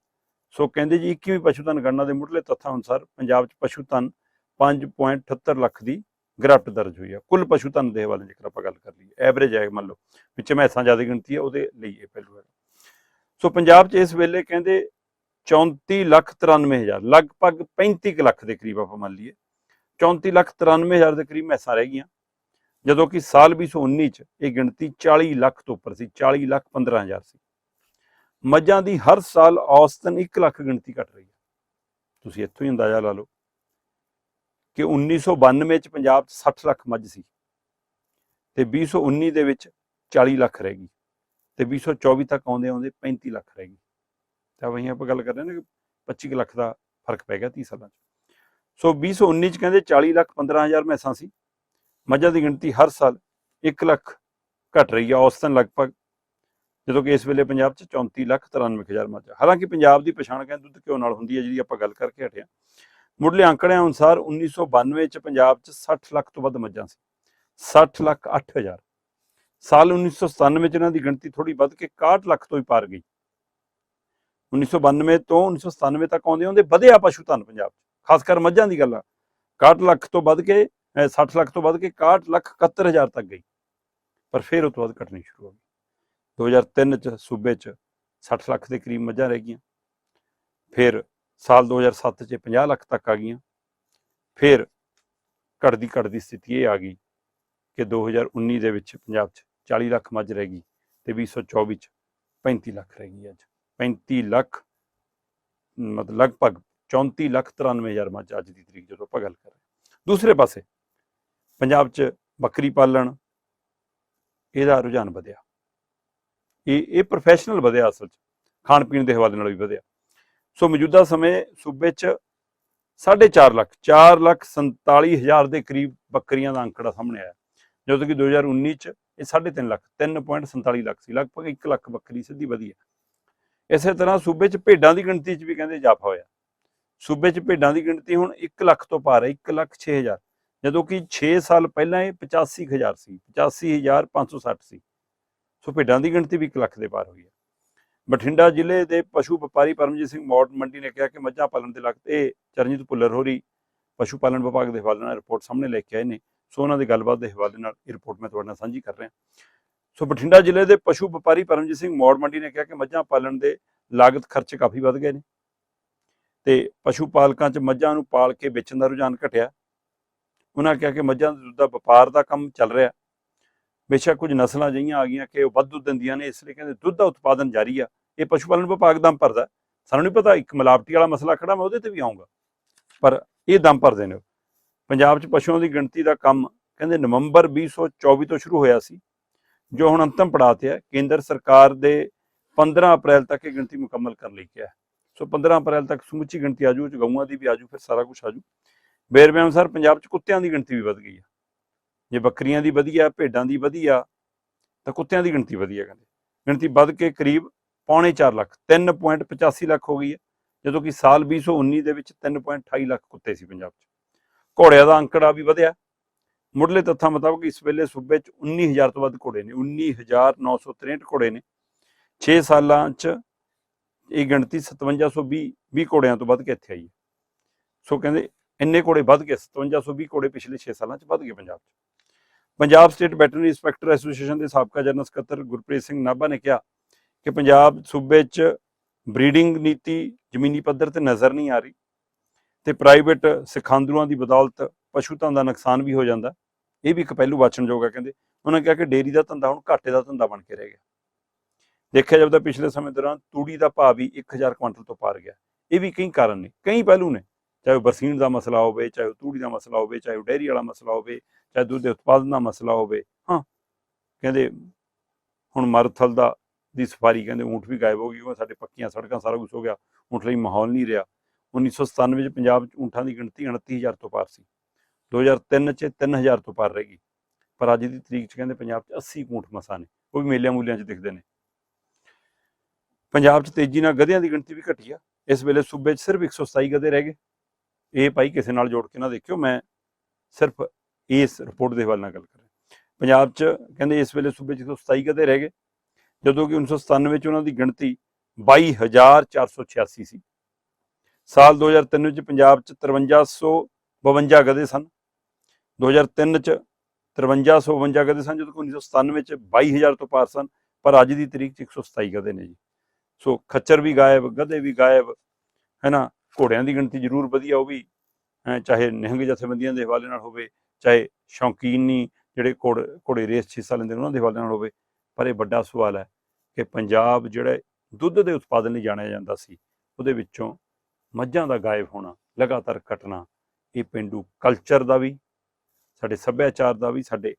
ਸੋ ਕਹਿੰਦੇ ਜੀ 21ਵੀਂ ਪਸ਼ੂਧਨ ਗਣਨਾ ਦੇ ਮੁੱਢਲੇ ਤੱਥਾਂ ਅਨੁਸਾਰ ਪੰਜਾਬ 'ਚ ਪਸ਼ੂਧਨ 5.78 ਲੱਖ ਦੀ ਗ੍ਰਾਫਟ ਦਰਜ ਹੋਈ ਹੈ ਕੁੱਲ ਪਸ਼ੂ ਧਨ ਦੇ ਹਵਾਲੇ ਜੇਕਰ ਆਪਾਂ ਗੱਲ ਕਰ ਲਈਏ ਐਵਰੇਜ ਹੈ ਮੰਨ ਲਓ, ਵਿੱਚ ਮੈਸਾਂ ਜ਼ਿਆਦਾ ਗਿਣਤੀ ਹੈ ਉਹਦੇ ਲਈ ਇਹ ਪਹਿਲੂ ਹੈ। ਸੋ ਪੰਜਾਬ 'ਚ ਇਸ ਵੇਲੇ ਕਹਿੰਦੇ 34 ਲੱਖ 93 ਹਜ਼ਾਰ, ਲਗਭਗ 35 ਕੁ ਲੱਖ ਦੇ ਕਰੀਬ ਆਪਾਂ ਮੰਨ ਲਈਏ। 34 ਲੱਖ 93 ਹਜ਼ਾਰ ਦੇ ਕਰੀਬ ਮੈਸਾਂ ਰਹਿ ਗਈਆਂ। ਜਦੋਂ ਕਿ ਸਾਲ 2019 ਚ ਇਹ ਗਿਣਤੀ 40 ਲੱਖ ਤੋਂ ਉੱਪਰ ਸੀ 40 ਲੱਖ 15 ਹਜ਼ਾਰ ਸੀ। ਮੱਝਾਂ ਦੀ ਹਰ ਸਾਲ ਔਸਤਨ 1 ਲੱਖ ਗਿਣਤੀ ਘਟ ਰਹੀ ਹੈ। ਤੁਸੀਂ ਇੱਥੋਂ ਹੀ ਅੰਦਾਜ਼ਾ ਲਾ ਲਓ। ਕਿ 1992 ਚ ਪੰਜਾਬ 'ਚ 60 ਲੱਖ ਮੱਝ ਸੀ ਤੇ 2019 ਦੇ ਵਿੱਚ 40 ਲੱਖ ਰਹਿ ਗਈ ਤੇ 2024 ਤੱਕ ਆਉਂਦੇ ਆਉਂਦੇ 35 ਲੱਖ ਰਹਿ ਗਈ। ਤਾਂ ਵਹੀਂ ਆਪਾਂ ਗੱਲ ਕਰ ਰਹੇ ਨੇ ਕਿ 25 ਕੁ ਲੱਖ ਦਾ ਫ਼ਰਕ ਪੈ ਗਿਆ 30 ਸਾਲਾਂ 'ਚ। ਸੋ 2019 ਚ ਕਹਿੰਦੇ 40 ਲੱਖ 15 ਹਜ਼ਾਰ ਮੈਸਾਂ ਸੀ। ਮੱਝਾਂ ਦੀ ਗਿਣਤੀ ਹਰ ਸਾਲ 1 ਲੱਖ ਘਟ ਰਹੀ ਹੈ ਔਸਤਨ ਲਗਭਗ ਜਦੋਂ ਕਿ ਇਸ ਵੇਲੇ ਪੰਜਾਬ 'ਚ 34 ਲੱਖ 93 ਹਜ਼ਾਰ ਮੱਝਾਂ ਹਾਲਾਂਕਿ ਪੰਜਾਬ ਦੀ ਪਛਾਣ ਕਹਿੰਦੇ ਦੁੱਧ ਘਿਓ ਨਾਲ ਹੁੰਦੀ ਹੈ ਜਿਹਦੀ ਆਪਾਂ ਗੱਲ ਕਰਕੇ ਹਟਿਆ ਮੁੱਢਲੇ ਅੰਕੜਿਆਂ ਅਨੁਸਾਰ 1992 ਚ ਪੰਜਾਬ 'ਚ 60 ਲੱਖ ਤੋਂ ਵੱਧ ਮੱਝਾਂ ਸੀ। 60 ਲੱਖ 8 ਹਜ਼ਾਰ। ਸਾਲ 1997 ਚ ਇਹਨਾਂ ਦੀ ਗਿਣਤੀ ਥੋੜੀ ਵੱਧ ਕੇ 61 ਲੱਖ ਤੋਂ ਹੀ ਪਾਰ ਗਈ। 1992 ਤੋਂ 1997 ਤੱਕ ਆਉਂਦੇ ਆਉਂਦੇ ਵਧਿਆ ਪਸ਼ੂ ਧਨ ਪੰਜਾਬ 'ਚ, ਖਾਸ ਕਰ ਮੱਝਾਂ ਦੀ ਗੱਲ ਆ। 61 ਲੱਖ ਤੋਂ ਵੱਧ ਕੇ, ਅਹ 60 ਲੱਖ ਤੋਂ ਵੱਧ ਕੇ 61 ਲੱਖ 71 ਹਜ਼ਾਰ ਤੱਕ ਗਈ। ਪਰ ਫਿਰ ਉਹ ਤੋਂ ਬਾਅਦ ਘਟਣੀ ਸ਼ੁਰੂ ਹੋ ਗਈ। 2003 ਚ ਸੂਬੇ ਚ 60 ਲੱਖ ਦੇ ਕਰੀਬ ਮੱਝਾਂ ਰਹਿ ਗਈਆਂ। ਫਿਰ ਸਾਲ 2007 ਚ 50 ਲੱਖ ਤੱਕ ਆ ਗਈਆਂ। ਫਿਰ ਘਟਦੀ ਘਟਦੀ ਸਥਿਤੀ ਇਹ ਆ ਗਈ ਕਿ 2019 ਦੇ ਵਿੱਚ ਪੰਜਾਬ 'ਚ 40 ਲੱਖ ਮੱਝ ਰਹਿ ਗਈ ਤੇ 2024 ਚ 35 ਲੱਖ ਰਹਿ ਗਈ ਅੱਜ। 35 ਲੱਖ ਮਤਲਬ ਲਗਭਗ 34 ਲੱਖ 93 ਹਜ਼ਾਰ ਮੱਝ ਅੱਜ ਦੀ ਤਰੀਕ ਜਦੋਂ ਆਪਾਂ ਗੱਲ ਕਰ ਰਹੇ ਦੂਸਰੇ ਪਾਸੇ ਪੰਜਾਬ 'ਚ ਬੱਕਰੀ ਪਾਲਣ, ਇਹਦਾ ਰੁਝਾਨ ਵਧਿਆ। ਇਹ ਇਹ ਪ੍ਰੋਫੈਸ਼ਨਲ ਵਧਿਆ ਅਸਲ 'ਚ। ਖਾਣ ਪੀਣ ਦੇ ਹਵਾਲੇ ਨਾਲ ਵੀ ਵਧਿਆ। ਸੋ ਮੌਜੂਦਾ ਸਮੇਂ ਸੂਬੇ 'ਚ 4.5 ਲੱਖ 4 ਲੱਖ 47 ਹਜ਼ਾਰ ਦੇ ਕਰੀਬ ਬੱਕਰੀਆਂ ਦਾ ਅੰਕੜਾ ਸਾਹਮਣੇ ਆਇਆ। ਜਦੋਂ ਕਿ 2019 ਚ ਇਹ 3.5 ਲੱਖ 3.47 ਲੱਖ ਸੀ, ਲਗਭਗ 1 ਲੱਖ ਬੱਕਰੀ ਸਿੱਧੀ ਵਧੀ ਹੈ। ਇਸੇ ਤਰ੍ਹਾਂ ਸੂਬੇ 'ਚ ਭੇਡਾਂ ਦੀ ਗਿਣਤੀ 'ਚ ਵੀ ਕਹਿੰਦੇ ਇਜ਼ਾਫਾ ਹੋਇਆ। ਸੂਬੇ 'ਚ ਭੇਡਾਂ ਦੀ ਗਿਣਤੀ ਹੁਣ 1 ਲੱਖ ਤੋਂ ਪਾਰ ਹੈ 1 ਲੱਖ 6 ਹਜ਼ਾਰ। ਜਦੋਂ ਕਿ 6 ਸਾਲ ਪਹਿਲਾਂ ਇਹ 85 ਹਜ਼ਾਰ ਸੀ 85560 ਸੀ ਸੋ। ਭੇਡਾਂ ਦੀ ਗਿਣਤੀ ਵੀ 1 ਲੱਖ ਦੇ ਪਾਰ ਹੋਈ ਹੈ। ਬਠਿੰਡਾ ਜ਼ਿਲ੍ਹੇ ਦੇ ਪਸ਼ੂ ਵਪਾਰੀ ਪਰਮਜੀਤ ਸਿੰਘ ਮੌੜ ਮੰਡੀ ਨੇ ਕਿਹਾ ਕਿ ਮੱਝਾਂ ਪਾਲਣ ਦੇ ਲਗਤ ਇਹ ਚਰਨਜੀਤ ਭੁੱਲਰ ਹੋਰੀ, ਪਸ਼ੂ ਪਾਲਣ ਵਿਭਾਗ ਦੇ ਹਵਾਲੇ ਨਾਲ ਰਿਪੋਰਟ ਸਾਹਮਣੇ ਲੈ ਕੇ ਆਏ ਨੇ। ਸੋ ਉਹਨਾਂ ਦੀ ਗੱਲਬਾਤ ਦੇ ਹਵਾਲੇ ਨਾਲ ਇਹ ਰਿਪੋਰਟ ਮੈਂ ਤੁਹਾਡੇ ਨਾਲ ਸਾਂਝੀ ਕਰ ਰਿਹਾ। ਸੋ ਬਠਿੰਡਾ ਜ਼ਿਲ੍ਹੇ ਦੇ ਪਸ਼ੂ ਵਪਾਰੀ ਪਰਮਜੀਤ ਸਿੰਘ ਮੌੜ ਮੰਡੀ ਨੇ ਕਿਹਾ ਕਿ ਮੱਝਾਂ ਪਾਲਣ ਦੇ ਲਾਗਤ ਖਰਚ ਕਾਫੀ ਵੱਧ ਗਏ ਨੇ ਤੇ ਪਸ਼ੂ ਪਾਲਕਾਂ 'ਚ ਮੱਝਾਂ ਨੂੰ ਪਾਲ ਕੇ ਵੇਚਣ ਦਾ ਰੁਝਾਨ ਘਟਿਆ। ਉਹਨਾਂ ਕਿਹਾ ਕਿ ਮੱਝਾਂ ਦੇ ਦੁੱਧ ਦਾ ਵਪਾਰ ਦਾ ਕੰਮ ਚੱਲ ਰਿਹਾ। ਬੇਸ਼ੱਕ ਕੁਝ ਨਸਲਾਂ ਜਿਹੀਆਂ ਆ ਗਈਆਂ ਕਿ ਉਹ ਵੱਧ ਦੁੱਧ ਦਿੰਦੀਆਂ ਨੇ, ਇਸ ਲਈ ਕਹਿੰਦੇ ਦੁੱਧ ਦਾ ਉਤਪਾਦਨ ਜਾਰੀ ਆ। ਇਹ ਪਸ਼ੂ ਪਾਲਣ ਵਿਭਾਗ ਦਮ ਭਰਦਾ ਸਾਨੂੰ ਨਹੀਂ ਪਤਾ, ਇੱਕ ਮਿਲਾਵਟੀ ਵਾਲਾ ਮਸਲਾ ਖੜਾ, ਮੈਂ ਉਹਦੇ ਤੇ ਵੀ ਆਉਂਗਾ ਪਰ ਇਹ ਦਮ ਭਰਦੇ ਨੇ ਉਹ। ਪੰਜਾਬ 'ਚ ਪਸ਼ੂਆਂ ਦੀ ਗਿਣਤੀ ਦਾ ਕੰਮ ਕਹਿੰਦੇ ਨਵੰਬਰ 2024 ਤੋਂ ਸ਼ੁਰੂ ਹੋਇਆ ਸੀ, ਜੋ ਹੁਣ ਅੰਤਮ ਪੜਾਅ ਤੇ ਹੈ। ਕੇਂਦਰ ਸਰਕਾਰ ਦੇ 15 ਅਪ੍ਰੈਲ ਤੱਕ ਇਹ ਗਿਣਤੀ ਮੁਕੰਮਲ ਕਰ ਲਈ ਗਿਆ ਸੋ 15 ਅਪ੍ਰੈਲ ਤੱਕ ਸਮੁੱਚੀ ਗਿਣਤੀ ਆਜੂ ਚ ਗਊਆਂ ਦੀ ਵੀ ਆਜੂ ਫਿਰ ਸਾਰਾ ਕੁਝ ਆਜੂ ਵੇਰਵੇ ਅਨੁਸਾਰ ਪੰਜਾਬ 'ਚ ਕੁੱਤਿਆਂ ਦੀ ਗਿਣਤੀ ਵੀ ਵਧ ਗਈ ਹੈ ਜੇ ਬੱਕਰੀਆਂ ਦੀ ਵਧੀਆ, ਭੇਡਾਂ ਦੀ ਵਧੀਆ, ਤਾਂ ਕੁੱਤਿਆਂ ਦੀ ਗਿਣਤੀ ਵਧੀਆ ਕਹਿੰਦੇ। ਗਿਣਤੀ ਵੱਧ ਕੇ ਕਰੀਬ ਪੌਣੇ 4 ਲੱਖ 3.85 ਲੱਖ ਹੋ ਗਈ ਹੈ, ਜਦੋਂ ਕਿ ਸਾਲ 2019 ਦੇ ਵਿੱਚ 3.28 ਲੱਖ ਕੁੱਤੇ ਸੀ ਪੰਜਾਬ 'ਚ। ਘੋੜਿਆਂ ਦਾ ਅੰਕੜਾ ਵੀ ਵਧਿਆ। ਮੁੱਢਲੇ ਤੱਥਾਂ ਮੁਤਾਬਕ ਇਸ ਵੇਲੇ ਸੂਬੇ 'ਚ 19000 ਤੋਂ ਵੱਧ ਘੋੜੇ ਨੇ 19963 ਘੋੜੇ ਨੇ। 6 ਸਾਲਾਂ 'ਚ ਇਹ ਗਿਣਤੀ 5720 20 ਘੋੜਿਆਂ ਤੋਂ ਵੱਧ ਕੇ ਇੱਥੇ ਆਈ ਹੈ। ਸੋ ਕਹਿੰਦੇ ਇੰਨੇ ਘੋੜੇ ਵੱਧ ਗਏ 5720 ਘੋੜੇ ਪਿਛਲੇ 6 ਸਾਲਾਂ 'ਚ ਵੱਧ ਗਏ ਪੰਜਾਬ 'ਚ। Punjab state veterinary inspector association ਦੇ ਸਾਬਕਾ ਜਨਰਲ ਸਕੱਤਰ ਗੁਰਪ੍ਰੀਤ ਸਿੰਘ ਨਾਭਾ ਨੇ ਕਿਹਾ ਕਿ ਪੰਜਾਬ ਸੂਬੇ 'ਚ ਬਰੀਡਿੰਗ ਨੀਤੀ ਜ਼ਮੀਨੀ ਪੱਧਰ ਤੇ ਨਜ਼ਰ ਨਹੀਂ ਆ ਰਹੀ ਤੇ ਪ੍ਰਾਈਵੇਟ ਸਿਖਾਂਦਰੂਆਂ ਦੀ ਬਦੌਲਤ ਪਸ਼ੂ ਧਨ ਦਾ ਨੁਕਸਾਨ ਵੀ ਹੋ ਜਾਂਦਾ। ਇਹ ਵੀ ਇੱਕ ਪਹਿਲੂ ਵਾਚਣਯੋਗ ਹੈ ਕਹਿੰਦੇ। ਉਹਨਾਂ ਕਿਹਾ ਕਿ ਡੇਰੀ ਦਾ ਧੰਦਾ ਹੁਣ ਘਾਟੇ ਦਾ ਧੰਦਾ ਬਣ ਕੇ ਰਹਿ ਗਿਆ। ਦੇਖਿਆ ਜਾਵੇ ਤਾਂ ਪਿਛਲੇ ਸਮੇਂ ਦੌਰਾਨ ਤੂੜੀ ਦਾ ਭਾਅ ਵੀ 1000 ਕੁਇੰਟਲ ਤੋਂ ਪਾਰ ਗਿਆ। ਇਹ ਵੀ ਕਈ ਕਾਰਨ ਨੇ, ਕਈ ਪਹਿਲੂ ਨੇ। ਚਾਹੇ ਉਹ ਬਰਸੀਨ ਦਾ ਮਸਲਾ ਹੋਵੇ, ਚਾਹੇ ਉਹ ਤੂੜੀ ਦਾ ਮਸਲਾ ਹੋਵੇ, ਚਾਹੇ ਉਹ ਡੇਅਰੀ ਵਾਲਾ ਮਸਲਾ ਹੋਵੇ, ਚਾਹੇ ਦੁੱਧ ਦੇ ਉਤਪਾਦਨ ਦਾ ਮਸਲਾ ਹੋਵੇ। ਹਾਂ, ਕਹਿੰਦੇ ਹੁਣ ਮਰਥਲ ਦਾ ਦੀ ਸਫਾਰੀ ਕਹਿੰਦੇ ਊਂਠ ਵੀ ਗਾਇਬ ਹੋ ਗਈ, ਉਹ ਸਾਡੇ ਪੱਕੀਆਂ ਸੜਕਾਂ, ਸਾਰਾ ਕੁਝ ਹੋ ਗਿਆ। ਊਂਠ ਲਈ ਮਾਹੌਲ ਨਹੀਂ ਰਿਹਾ। 1997 ਚ ਪੰਜਾਬ ਚ ਊਂਠਾਂ ਦੀ ਗਿਣਤੀ 29000 ਤੋਂ ਪਾਰ ਸੀ। 2003 ਚ 3000 ਤੋਂ ਪਾਰ ਰਹਿ ਗਈ। ਪਰ ਅੱਜ ਦੀ ਤਰੀਕ ਚ ਕਹਿੰਦੇ ਪੰਜਾਬ ਚ 80 ਊਂਠ ਮਸਾਂ ਨੇ, ਉਹ ਵੀ ਮੇਲਿਆਂ ਮੂਲਿਆਂ ਚ ਦਿਖਦੇ ਨੇ। ਪੰਜਾਬ ਚ ਤੇਜ਼ੀ ਨਾਲ ਗਧਿਆਂ ਦੀ ਗਿਣਤੀ ਵੀ ਘਟੀ ਆ। ਇਸ ਵੇਲੇ ਸੂਬੇ ਚ ਸਿਰਫ 127 ਗਧੇ ਰਹਿ ਗਏ। ਇਹ ਭਾਈ ਕਿਸੇ ਨਾਲ ਜੋੜ ਕੇ ਨਾ ਦੇਖਿਓ, ਮੈਂ ਸਿਰਫ ਇਸ ਰਿਪੋਰਟ ਦੇ ਹਵਾਲੇ ਨਾਲ ਗੱਲ ਕਰ ਰਿਹਾ। ਪੰਜਾਬ 'ਚ ਕਹਿੰਦੇ ਇਸ ਵੇਲੇ ਸੂਬੇ 'ਚ 127 ਗਧੇ ਰਹਿ ਗਏ। ਜਦੋਂ ਕਿ 1997 ਵਿੱਚ ਉਹਨਾਂ ਦੀ ਗਿਣਤੀ 22486 ਸੀ ਸਾਲ 2003 ਵਿੱਚ ਪੰਜਾਬ 'ਚ 5352 ਗਧੇ ਸਨ। 2003 'ਚ 5352 ਗਧੇ ਸਨ, ਜਦੋਂ ਕਿ 1997 ਵਿੱਚ 22000 ਤੋਂ ਪਾਰ ਸਨ, ਪਰ ਅੱਜ ਦੀ ਤਰੀਕ 'ਚ 127 ਗਧੇ ਨੇ ਜੀ। ਸੋ ਖੱਚਰ ਵੀ ਗਾਇਬ, ਗਧੇ ਵੀ ਗਾਇਬ ਹੈ ਨਾ ਘੋੜਿਆਂ ਦੀ ਗਿਣਤੀ ਜ਼ਰੂਰ ਵਧੀਆ, ਉਹ ਵੀ, ਅਹ, ਚਾਹੇ ਨਿਹੰਗ ਜਥੇਬੰਦੀਆਂ ਦੇ ਹਵਾਲੇ ਨਾਲ ਹੋਵੇ, ਚਾਹੇ ਸ਼ੌਕੀਨੀ ਜਿਹੜੇ ਘੋੜ ਘੋੜੇ ਰੇਸ 'ਚ ਹਿੱਸਾ ਲੈਂਦੇ ਉਹਨਾਂ ਦੇ ਹਵਾਲੇ ਨਾਲ ਹੋਵੇ ਪਰ ਇਹ ਵੱਡਾ ਸਵਾਲ ਹੈ ਕਿ ਪੰਜਾਬ ਜਿਹੜਾ ਦੁੱਧ ਦੇ ਉਤਪਾਦਨ ਲਈ ਜਾਣਿਆ ਜਾਂਦਾ ਸੀ, ਉਹਦੇ ਵਿੱਚੋਂ ਮੱਝਾਂ ਦਾ ਗਾਇਬ ਹੋਣਾ, ਲਗਾਤਾਰ ਘਟਣਾ, ਇਹ ਪਿੰਡੂ ਕਲਚਰ ਦਾ ਵੀ, ਸਾਡੇ ਸੱਭਿਆਚਾਰ ਦਾ ਵੀ, ਸਾਡੇ